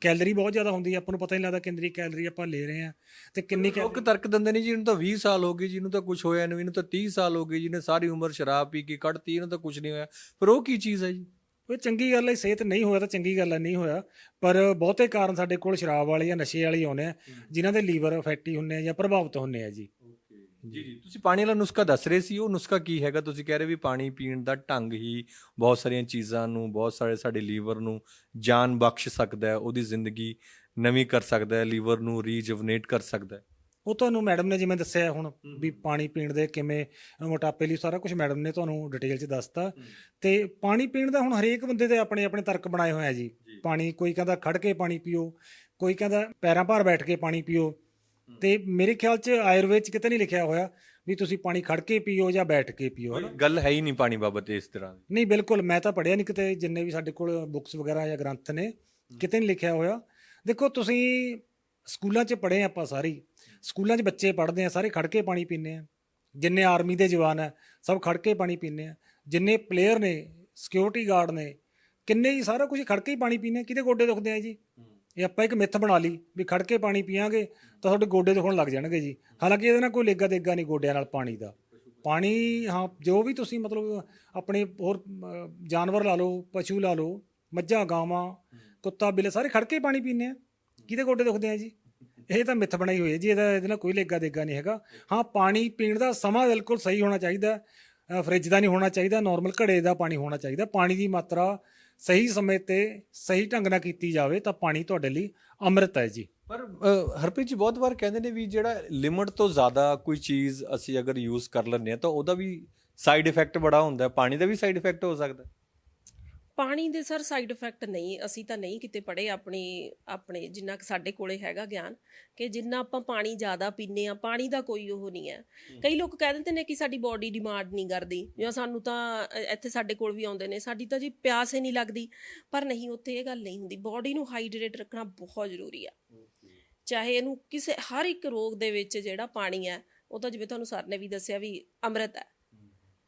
ਕੈਲਰੀ ਬਹੁਤ ਜ਼ਿਆਦਾ ਹੁੰਦੀ ਹੈ। ਆਪਾਂ ਨੂੰ ਪਤਾ ਹੀ ਨਹੀਂ ਲੱਗਦਾ ਕਿੰਨੀ ਕੈਲਰੀ ਆਪਾਂ ਲੈ ਰਹੇ ਹਾਂ। ਤੇ ਕਿੰਨੀ ਕੈ- ਲੋਕ ਤਰਕ ਦਿੰਦੇ ਨੇ ਜੀ ਇਹਨੂੰ ਤਾਂ 20 ਸਾਲ ਹੋ ਗਏ ਜੀ ਇਹਨੂੰ ਤਾਂ ਕੁਝ ਹੋਇਆ ਨਹੀਂ ਇਹਨੂੰ ਤਾਂ 30 ਸਾਲ ਹੋ ਗਏ ਜਿਹਨੇ ਸਾਰੀ ਉਮਰ ਸ਼ਰਾਬ ਪੀ ਕੇ ਕੱਢਤੀ ਇਹਨੂੰ ਤਾਂ ਕੁਝ ਨਹੀਂ ਹੋਇਆ। ਪਰ ਉਹ ਕੀ ਚੀਜ਼ ਹੈ ਜੀ? ਉਹ ਚੰਗੀ ਗੱਲ ਹੈ ਸਿਹਤ ਨਹੀਂ ਹੋਇਆ ਤਾਂ ਚੰਗੀ ਗੱਲ ਹੈ ਨਹੀਂ ਹੋਇਆ। ਪਰ ਬਹੁਤੇ ਕਾਰਨ ਸਾਡੇ ਕੋਲ ਸ਼ਰਾਬ ਵਾਲੇ ਜਾਂ ਨਸ਼ੇ ਵਾਲੇ ਆਉਂਦੇ ਆ ਜਿਨ੍ਹਾਂ ਦੇ ਲੀਵਰ ਫੈਟੀ ਹੁੰਦੇ ਆ ਜਾਂ ਪ੍ਰਭਾਵਿਤ ਹੁੰਦੇ ਆ ਜੀ। ਜੀ ਜੀ। ਤੁਸੀਂ ਪਾਣੀ ਵਾਲਾ ਨੁਸਖਾ ਦੱਸ ਰਹੇ ਸੀ ਉਹ ਨੁਸਖਾ ਕੀ ਹੈਗਾ? ਤੁਸੀਂ ਕਹਿ ਰਹੇ ਵੀ ਪਾਣੀ ਪੀਣ ਦਾ ਢੰਗ ਹੀ ਬਹੁਤ ਸਾਰੀਆਂ ਚੀਜ਼ਾਂ ਨੂੰ ਬਹੁਤ ਸਾਰੇ ਸਾਡੇ ਲੀਵਰ ਨੂੰ ਜਾਨ ਬਖਸ਼ ਸਕਦਾ ਹੈ ਉਹਦੀ ਜ਼ਿੰਦਗੀ ਨਵੀਂ ਕਰ ਸਕਦਾ ਹੈ ਲੀਵਰ ਨੂੰ ਰੀਜਵਨੇਟ ਕਰ ਸਕਦਾ ਹੈ। ਉਹ ਤੁਹਾਨੂੰ ਮੈਡਮ ਨੇ ਜਿਵੇਂ ਦੱਸਿਆ ਹੁਣ ਵੀ ਪਾਣੀ ਪੀਣ ਦੇ ਕਿਵੇਂ ਮੋਟਾਪੇ ਲਈ ਸਾਰਾ ਕੁਝ ਮੈਡਮ ਨੇ ਤੁਹਾਨੂੰ ਡਿਟੇਲ 'ਚ ਦੱਸਤਾ। ਤੇ ਪਾਣੀ ਪੀਣ ਦਾ ਹੁਣ ਹਰੇਕ ਬੰਦੇ ਦੇ ਆਪਣੇ ਆਪਣੇ ਤਰਕ ਬਣਾਏ ਹੋਏ ਆ ਜੀ। ਪਾਣੀ ਕੋਈ ਕਹਿੰਦਾ ਖੜ ਕੇ ਪਾਣੀ ਪੀਓ ਕੋਈ ਕਹਿੰਦਾ ਪੈਰਾਂ ਭਾਰ ਬੈਠ ਕੇ ਪਾਣੀ ਪੀਓ। ਤੇ ਮੇਰੇ ਖਿਆਲ 'ਚ ਆਯੁਰਵੇਦ 'ਚ ਕਿਤੇ ਨਹੀਂ ਲਿਖਿਆ ਹੋਇਆ ਵੀ ਤੁਸੀਂ ਪਾਣੀ ਖੜ ਕੇ ਪੀਓ ਜਾਂ ਬੈਠ ਕੇ ਪੀਓ ਹਨਾ? ਗੱਲ ਹੈ ਹੀ ਨਹੀਂ ਪਾਣੀ ਬਾਬਤ ਇਸ ਤਰ੍ਹਾਂ ਦੀ। ਨਹੀਂ ਬਿਲਕੁਲ ਮੈਂ ਤਾਂ ਪੜ੍ਹਿਆ ਨਹੀਂ ਕਿਤੇ ਜਿੰਨੇ ਵੀ ਸਾਡੇ ਕੋਲ ਬੁੱਕਸ ਵਗੈਰਾ ਜਾਂ ਗ੍ਰੰਥ ਨੇ ਕਿਤੇ ਨਹੀਂ ਲਿਖਿਆ ਹੋਇਆ। ਦੇਖੋ ਤੁਸੀਂ ਸਕੂਲਾਂ 'ਚ ਪੜ੍ਹੇ ਆਪਾਂ ਸਾਰੀ। ਸਕੂਲਾਂ 'ਚ ਬੱਚੇ ਪੜ੍ਹਦੇ ਆ ਸਾਰੇ ਖੜ ਕੇ ਪਾਣੀ ਪੀਂਦੇ ਆ। ਜਿੰਨੇ ਆਰਮੀ ਦੇ ਜਵਾਨ ਆ ਸਭ ਖੜ ਕੇ ਪਾਣੀ ਪੀਂਦੇ ਆ। ਜਿੰਨੇ ਪਲੇਅਰ ਨੇ ਸਿਕਿਉਰਿਟੀ ਗਾਰਡ ਨੇ ਕਿੰਨੇ ਹੀ ਸਾਰਾ ਕੁਝ ਖੜ ਕੇ ਹੀ ਪਾਣੀ ਪੀਂਦੇ ਆ। ਕਿਹਦੇ ਗੋਡੇ ਦੁਖਦੇ ਆ ਜੀ? ਇਹ ਆਪਾਂ ਇੱਕ ਮਿੱਥ ਬਣਾ ਲਈ ਵੀ ਖੜ ਕੇ ਪਾਣੀ ਪੀਾਂਗੇ ਤਾਂ ਤੁਹਾਡੇ ਗੋਡੇ ਦੁਖਣ ਲੱਗ ਜਾਣਗੇ ਜੀ। ਹਾਲਾਂਕਿ ਇਹਦੇ ਨਾਲ ਕੋਈ ਲੇਗਾ ਦੇਗਾ ਨਹੀਂ ਗੋਡਿਆਂ ਨਾਲ ਪਾਣੀ ਦਾ। ਪਾਣੀ ਹਾਂ ਜੋ ਵੀ ਤੁਸੀਂ ਮਤਲਬ ਆਪਣੇ ਹੋਰ ਅਹ, ਜਾਨਵਰ ਲਾ ਲਓ ਪਸ਼ੂ ਲਾ ਲਓ ਮੱਝਾਂ ਗਾਵਾਂ ਕੁੱਤਾ ਬਿੱਲੇ ਸਾਰੇ ਖੜ ਕੇ ਹੀ ਪਾਣੀ ਪੀਂਦੇ ਆ। ਕਿਹਦੇ ਗੋਡੇ ਦੁਖਦੇ ਆ ਜੀ? ਇਹ ਤਾਂ ਮਿੱਥ ਬਣਾਈ ਹੋਈ ਹੈ ਜੀ ਇਹਦਾ ਇਹਦੇ ਨਾਲ ਕੋਈ ਲੇਗਾ ਦੇਗਾ ਨਹੀਂ ਹੈਗਾ। ਹਾਂ ਪਾਣੀ ਪੀਣ ਦਾ ਸਮਾਂ ਬਿਲਕੁਲ ਸਹੀ ਹੋਣਾ ਚਾਹੀਦਾ ਅਹ, ਫ੍ਰਿਜ ਦਾ ਨਹੀਂ ਹੋਣਾ ਚਾਹੀਦਾ ਨਾਰਮਲ ਘੜੇ ਦਾ ਪਾਣੀ ਹੋਣਾ ਚਾਹੀਦਾ। ਪਾਣੀ ਦੀ ਮਾਤਰਾ ਸਹੀ ਸਮੇਂ ਤੇ ਸਹੀ ਢੰਗ ਨਾਲ ਕੀਤੀ ਜਾਵੇ ਤਾਂ ਪਾਣੀ ਤੁਹਾਡੇ ਲਈ ਅੰਮ੍ਰਿਤ ਹੈ ਜੀ। ਪਰ ਹਰਪ੍ਰੀਤ ਜੀ ਬਹੁਤ ਵਾਰ ਕਹਿੰਦੇ ਨੇ ਵੀ ਜਿਹੜਾ ਲਿਮਟ ਤੋਂ ਜ਼ਿਆਦਾ ਕੋਈ ਚੀਜ਼ ਅਸੀਂ ਅਗਰ ਯੂਜ਼ ਕਰ ਲੈਂਦੇ ਆ ਤਾਂ ਉਹਦਾ ਵੀ ਸਾਈਡ ਇਫੈਕਟ ਬੜਾ ਹੁੰਦਾ ਪਾਣੀ ਦਾ ਵੀ ਸਾਈਡ ਇਫੈਕਟ ਹੋ ਸਕਦਾ ਪਾਣੀ ਦੇ ਸਰ ਸਾਈਡ ਇਫੈਕਟ ਨਹੀਂ ਅਸੀਂ ਤਾਂ ਨਹੀਂ ਕਿਤੇ ਪੜੇ ਆਪਣੀ ਆਪਣੇ ਜਿੰਨਾ ਕੁ ਸਾਡੇ ਕੋਲੇ ਹੈਗਾ ਗਿਆਨ ਕਿ ਜਿੰਨਾ ਆਪਾਂ ਪਾਣੀ ਜ਼ਿਆਦਾ ਪੀਨੇ ਆ ਪਾਣੀ ਦਾ ਕੋਈ ਉਹ ਨਹੀਂ ਹੈ। ਕਈ ਲੋਕ ਕਹਿ ਦਿੰਦੇ ਨੇ ਕਿ ਸਾਡੀ ਬਾਡੀ ਡਿਮਾਂਡ ਨਹੀਂ ਕਰਦੀ ਜਾਂ ਸਾਨੂੰ ਤਾਂ ਇੱਥੇ ਸਾਡੇ ਕੋਲ ਵੀ ਆਉਂਦੇ ਨੇ ਸਾਡੀ ਤਾਂ ਜੀ ਪਿਆਸ ਹੀ ਨਹੀਂ ਲੱਗਦੀ। ਪਰ ਨਹੀਂ ਉੱਥੇ ਇਹ ਗੱਲ ਨਹੀਂ ਹੁੰਦੀ ਬਾਡੀ ਨੂੰ ਹਾਈਡਰੇਟ ਰੱਖਣਾ ਬਹੁਤ ਜ਼ਰੂਰੀ ਆ। ਚਾਹੇ ਇਹਨੂੰ ਕਿਸੇ ਹਰ ਇੱਕ ਰੋਗ ਦੇ ਵਿੱਚ ਜਿਹੜਾ ਪਾਣੀ ਹੈ ਉਹ ਤਾਂ ਜਿਵੇਂ ਤੁਹਾਨੂੰ ਸਰ ਨੇ ਵੀ ਦੱਸਿਆ ਵੀ ਅੰਮ੍ਰਿਤ ਹੈ।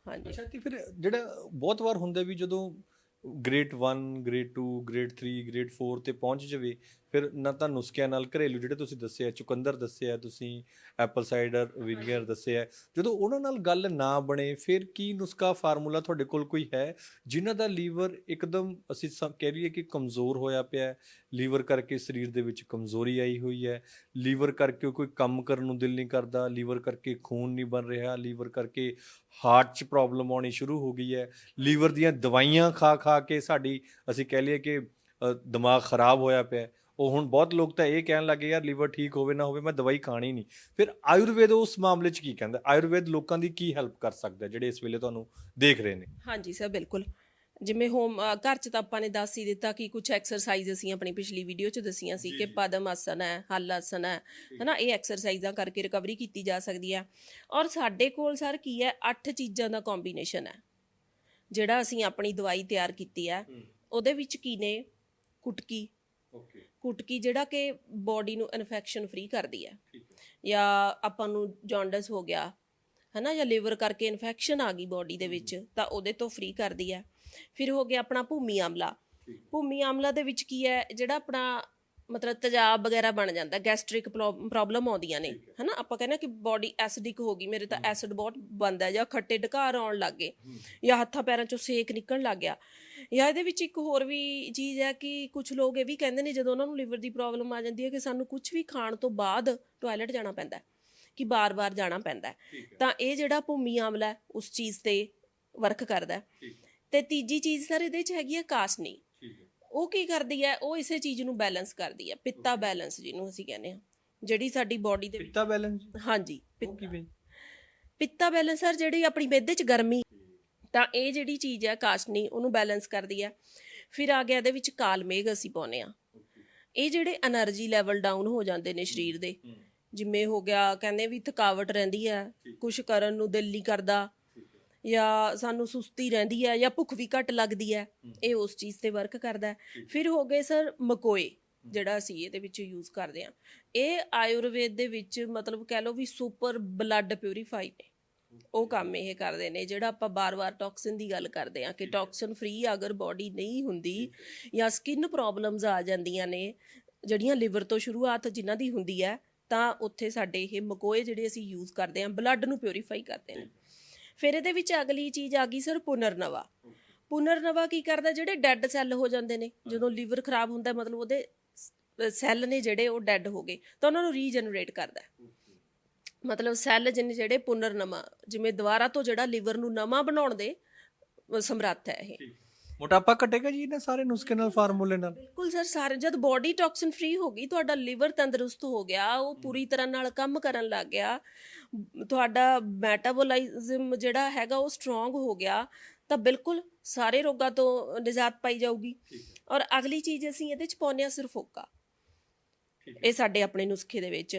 ਹਾਂਜੀ। ਅੱਛਾ ਤੇ ਫਿਰ ਜਿਹੜਾ ਬਹੁਤ ਵਾਰ ਹੁੰਦਾ ਵੀ ਜਦੋਂ ਗ੍ਰੇਡ 1 ਗ੍ਰੇਡ 2 ਗ੍ਰੇਡ 3 ਗ੍ਰੇਡ 4 ਤੇ ਪਹੁੰਚ ਜਾਵੇ ਫਿਰ ਨਾ ਤਾਂ ਨੁਸਖਿਆਂ ਨਾਲ ਘਰੇਲੂ ਜਿਹੜੇ ਤੁਸੀਂ ਦੱਸਿਆ ਚੁਕੰਦਰ ਦੱਸਿਆ ਤੁਸੀਂ ਐਪਲ ਸਾਈਡਰ ਵਿਨੀਗਰ ਦੱਸਿਆ ਜਦੋਂ ਉਹਨਾਂ ਨਾਲ ਗੱਲ ਨਾ ਬਣੇ ਫਿਰ ਕੀ ਨੁਸਖਾ ਫਾਰਮੂਲਾ ਤੁਹਾਡੇ ਕੋਲ ਕੋਈ ਹੈ ਜਿਨ੍ਹਾਂ ਦਾ ਲੀਵਰ ਇੱਕਦਮ ਅਸੀਂ ਕਹਿ ਲਈਏ ਕਿ ਕਮਜ਼ੋਰ ਹੋਇਆ ਪਿਆ ਹੈ? ਲੀਵਰ ਕਰਕੇ ਸਰੀਰ ਦੇ ਵਿੱਚ ਕਮਜ਼ੋਰੀ ਆਈ ਹੋਈ ਹੈ। ਲੀਵਰ ਕਰਕੇ ਕੋਈ ਕੰਮ ਕਰਨ ਨੂੰ ਦਿਲ ਨਹੀਂ ਕਰਦਾ ਲੀਵਰ ਕਰਕੇ ਖੂਨ ਨਹੀਂ ਬਣ ਰਿਹਾ ਲੀਵਰ ਕਰਕੇ ਹਾਰਟ 'ਚ ਪ੍ਰੋਬਲਮ ਆਉਣੀ ਸ਼ੁਰੂ ਹੋ ਗਈ ਹੈ। ਲੀਵਰ ਦੀਆਂ ਦਵਾਈਆਂ ਖਾ ਖਾ ਕੇ ਸਾਡੀ ਅਸੀਂ ਕਹਿ ਲਈਏ ਕਿ ਦਿਮਾਗ ਖਰਾਬ ਹੋਇਆ ਪਿਆ। ਉਹ ਹੁਣ ਬਹੁਤ ਲੋਕ ਤਾਂ ਇਹ ਕਹਿਣ ਲੱਗੇ ਯਾਰ ਲੀਵਰ ਠੀਕ ਹੋਵੇ ਨਾ ਹੋਵੇ ਮੈਂ ਦਵਾਈ ਖਾਣੀ ਨਹੀਂ। ਫਿਰ ਆਯੁਰਵੇਦ ਉਸ ਮਾਮਲੇ 'ਚ ਕੀ ਕਹਿੰਦਾ? ਆਯੁਰਵੇਦ ਲੋਕਾਂ ਦੀ ਕੀ ਹੈਲਪ ਕਰ ਸਕਦਾ ਜਿਹੜੇ ਇਸ ਵੇਲੇ ਤੁਹਾਨੂੰ ਦੇਖ ਰਹੇ ਨੇ? ਹਾਂਜੀ ਸਰ ਬਿਲਕੁਲ। ਜਿਵੇਂ ਹੋਮ ਘਰ ਚ ਤਾਂ ਆਪਾਂ ਨੇ ਦੱਸ ਹੀ ਦਿੱਤਾ ਕਿ ਕੁਝ ਐਕਸਰਸਾਈਜ਼ ਅਸੀਂ ਆਪਣੀ ਪਿਛਲੀ ਵੀਡੀਓ ਚ ਦਸੀਆਂ ਸੀ ਕਿ ਪਦਮ ਆਸਨ ਹੈ ਹਲ ਆਸਨ ਹੈ ਹਨਾ ਇਹ ਐਕਸਰਸਾਈਜ਼ਾਂ ਕਰਕੇ ਰਿਕਵਰੀ ਕੀਤੀ ਜਾ ਸਕਦੀ ਹੈ। ਔਰ ਸਾਡੇ ਕੋਲ ਸਰ ਕੀ ਹੈ? ਅੱਠ ਚੀਜ਼ਾਂ ਦਾ ਕੰਬੀਨੇਸ਼ਨ ਹੈ ਜਿਹੜਾ ਅਸੀਂ ਆਪਣੀ ਦਵਾਈ ਤਿਆਰ ਕੀਤੀ ਹੈ। ਉਹਦੇ ਵਿੱਚ ਕੀ ਨੇ? ਕੁਟਕੀ। ਓਕੇ ਕੁਟਕੀ ਜਿਹੜਾ ਕਿ ਬਾਡੀ ਨੂੰ ਇਨਫੈਕਸ਼ਨ ਫ੍ਰੀ ਕਰਦੀ ਹੈ। ਜਾਂ ਆਪਾਂ ਨੂੰ ਜੌਂਡਸ ਹੋ ਗਿਆ ਹਨਾ ਜਾਂ ਲਿਵਰ ਕਰਕੇ ਇਨਫੈਕਸ਼ਨ ਆ ਗਈ ਬਾਡੀ ਦੇ ਵਿੱਚ ਤਾਂ ਉਹਦੇ ਤੋਂ ਫ੍ਰੀ ਕਰਦੀ ਹੈ। ਫਿਰ ਹੋ ਗਿਆ ਆਪਣਾ ਭੂਮੀ ਆਮਲਾ। ਭੂਮੀ ਆਮਲਾ ਦੇ ਵਿੱਚ ਕੀ ਹੈ ਜਿਹੜਾ ਆਪਣਾ ਮਤਲਬ ਤੇਜ਼ਾਬ ਵਗੈਰਾ ਬਣ ਜਾਂਦਾ ਗੈਸਟ੍ਰਿਕ ਪ੍ਰੋਬਲਮ ਆਉਂਦੀਆਂ ਨੇ ਹਨਾ ਆਪਾਂ ਕਹਿੰਦੇ ਕਿ ਬਾਡੀ ਐਸਿਡਿਕ ਹੋ ਗਈ ਮੇਰੇ ਤਾਂ ਐਸਿਡ ਬਹੁਤ ਬਣਦਾ ਜਾਂ ਖੱਟੇ ਢਕਾਰ ਆਉਣ ਲੱਗੇ ਜਾਂ ਹੱਥਾਂ ਪੈਰਾਂ ਚੋਂ ਸੇਕ ਨਿਕਲਣ ਲੱਗ ਗਿਆ। ਜਾਂ ਇਹਦੇ ਵਿੱਚ ਇੱਕ ਹੋਰ ਵੀ ਚੀਜ਼ ਹੈ ਕਿ ਕੁਝ ਲੋਕ ਇਹ ਵੀ ਕਹਿੰਦੇ ਨੇ ਜਦੋਂ ਉਹਨਾਂ ਨੂੰ ਲਿਵਰ ਦੀ ਪ੍ਰੋਬਲਮ ਆ ਜਾਂਦੀ ਹੈ ਕਿ ਸਾਨੂੰ ਕੁਝ ਵੀ ਖਾਣ ਤੋਂ ਬਾਅਦ ਟਾਇਲਟ ਜਾਣਾ ਪੈਂਦਾ ਹੈ ਕਿ ਬਾਰ-ਬਾਰ ਜਾਣਾ ਪੈਂਦਾ ਹੈ। ਤਾਂ ਇਹ ਜਿਹੜਾ ਭੂਮੀ ਆਮਲਾ ਹੈ ਉਸ ਚੀਜ਼ ਤੇ ਵਰਕ ਕਰਦਾ ਹੈ। ਤੇ ਤੀਜੀ ਚੀਜ਼ ਸਰ ਇਹਦੇ ਚ ਹੈਗੀ ਹੈ ਕਾਸਨੀ। ਉਹ ਕੀ ਕਰਦੀ ਹੈ ਉਹ ਇਸੇ ਚੀਜ਼ ਨੂੰ ਬੈਲੈਂਸ ਕਰਦੀ ਹੈ ਪਿੱਤਾ ਬੈਲੈਂਸ ਜਿਹਨੂੰ ਅਸੀਂ ਕਹਿੰਦੇ ਹਾਂ ਜਿਹੜੀ ਸਾਡੀ ਬਾਡੀ ਦੇ ਪਿੱਤਾ ਬੈਲੈਂਸ ਹਾਂਜੀ ਉਹ ਪਿੱਤਾ। ਕਿਵੇਂ ਪਿੱਤਾ ਬੈਲੈਂਸ ਸਰ ਜਿਹੜੀ ਆਪਣੀ ਮਿਹਦੇ ਚ ਗਰਮੀ ਤਾਂ ਇਹ ਜਿਹੜੀ ਚੀਜ਼ ਹੈ ਕਾਸਟਨੀ ਉਹਨੂੰ ਬੈਲੈਂਸ ਕਰਦੀ ਹੈ। ਫਿਰ ਆ ਗਿਆ ਇਹਦੇ ਵਿੱਚ ਕਾਲ ਮੇਘ ਅਸੀਂ ਪਾਉਨੇ ਆ ਇਹ ਜਿਹੜੇ એનર્ਜੀ ਲੈਵਲ ਡਾਊਨ ਹੋ ਜਾਂਦੇ ਨੇ ਸਰੀਰ ਦੇ ਜਿਵੇਂ ਹੋ ਗਿਆ ਕਹਿੰਦੇ ਵੀ ਥਕਾਵਟ ਰਹਿੰਦੀ ਹੈ ਕੁਝ ਕਰਨ ਨੂੰ ਦਿਲ ਨਹੀਂ ਕਰਦਾ ਜਾਂ ਸਾਨੂੰ ਸੁਸਤੀ ਰਹਿੰਦੀ ਹੈ ਜਾਂ ਭੁੱਖ ਵੀ ਘੱਟ ਲੱਗਦੀ ਹੈ ਇਹ ਉਸ ਚੀਜ਼ ਤੇ ਵਰਕ ਕਰਦਾ ਫਿਰ ਹੋ ਗਏ ਸਰ ਮਕੋਏ ਜਿਹੜਾ ਅਸੀਂ ਇਹਦੇ ਵਿੱਚ ਯੂਜ਼ ਕਰਦੇ ਆ ਇਹ ਆਯੁਰਵੇਦ ਦੇ ਵਿੱਚ ਮਤਲਬ ਕਹਿ ਲਓ ਵੀ ਸੁਪਰ ਬਲੱਡ ਪਿਊਰੀਫਾਈ ਨੇ। ਉਹ ਕੰਮ ਇਹ ਕਰਦੇ ਨੇ ਜਿਹੜਾ ਆਪਾਂ ਬਾਰ-ਬਾਰ ਟੌਕਸਿਨ ਦੀ ਗੱਲ ਕਰਦੇ ਆ ਕਿ ਟੌਕਸਿਨ ਫ੍ਰੀ ਅਗਰ ਬਾਡੀ ਨਹੀਂ ਹੁੰਦੀ ਜਾਂ ਸਕਿਨ ਪ੍ਰੋਬਲਮਸ ਆ ਜਾਂਦੀਆਂ ਨੇ ਜਿਹੜੀਆਂ ਲਿਵਰ ਤੋਂ ਸ਼ੁਰੂਆਤ ਜਿਨ੍ਹਾਂ ਦੀ ਹੁੰਦੀ ਹੈ ਤਾਂ ਉੱਥੇ ਸਾਡੇ ਇਹ ਮਕੋਏ ਜਿਹੜੇ ਅਸੀਂ ਯੂਜ਼ ਕਰਦੇ ਹਾਂ ਬਲੱਡ ਨੂੰ ਪਿਉਰੀਫਾਈ ਕਰਦੇ ਨੇ। ਫਿਰ ਇਹਦੇ ਵਿੱਚ ਅਗਲੀ ਚੀਜ਼ ਆ ਗਈ ਸਰ ਪੁਨਰਨਵਾ। ਪੁਨਰਨਵਾ ਕੀ ਕਰਦਾ ਜਿਹੜੇ ਡੈੱਡ ਸੈੱਲ ਹੋ ਜਾਂਦੇ ਨੇ ਜਦੋਂ ਲਿਵਰ ਖਰਾਬ ਹੁੰਦਾ ਮਤਲਬ ਉਹਦੇ ਸੈੱਲ ਨੇ ਜਿਹੜੇ ਉਹ ਡੈੱਡ ਹੋ ਗਏ ਤਾਂ ਉਹਨਾਂ ਨੂੰ ਰੀਜਨਰੇਟ ਕਰਦਾ। ਮਤਲਬ ਸੈੱਲ ਜਿਨੇ ਜਿਹੜੇ ਪੁਨਰਨਵਾ ਜਿਵੇਂ ਦੁਬਾਰਾ ਤੋਂ ਜਿਹੜਾ ਲਿਵਰ ਨੂੰ ਨਵਾਂ ਬਣਾਉਣ ਦੇ ਸਮਰੱਥ ਹੈ ਇਹ। ਮੋਟਾਪਾ ਘਟੇਗਾ ਜੀ ਇਹਨਾਂ ਸਾਰੇ ਨੁਸਖੇ ਨਾਲ ਫਾਰਮੂਲੇ ਨਾਲ? ਬਿਲਕੁਲ ਸਰ ਸਾਰੇ ਜਦ ਬਾਡੀ ਟੌਕਸਿਨ ਫ੍ਰੀ ਹੋ ਗਈ ਤੁਹਾਡਾ ਲਿਵਰ ਤੰਦਰੁਸਤ ਹੋ ਗਿਆ ਉਹ ਪੂਰੀ ਤਰ੍ਹਾਂ ਨਾਲ ਕੰਮ ਕਰਨ ਲੱਗ ਗਿਆ ਤੁਹਾਡਾ ਮੈਟਾਬੋਲਾਈਜ਼ਮ ਜਿਹੜਾ ਹੈਗਾ ਉਹ ਸਟਰੋਂਗ ਹੋ ਗਿਆ ਤਾਂ ਬਿਲਕੁਲ ਸਾਰੇ ਰੋਗਾਂ ਤੋਂ ਨਿਜਾਤ ਪਾਈ ਜਾਊਗੀ। ਔਰ ਅਗਲੀ ਚੀਜ਼ ਅਸੀਂ ਇਹਦੇ ਚ ਪਾਉਂਦੇ ਹਾਂ ਸਿਰਫ ਹੋਕਾ। ਇਹ ਸਾਡੇ ਆਪਣੇ ਨੁਸਖੇ ਦੇ ਵਿੱਚ।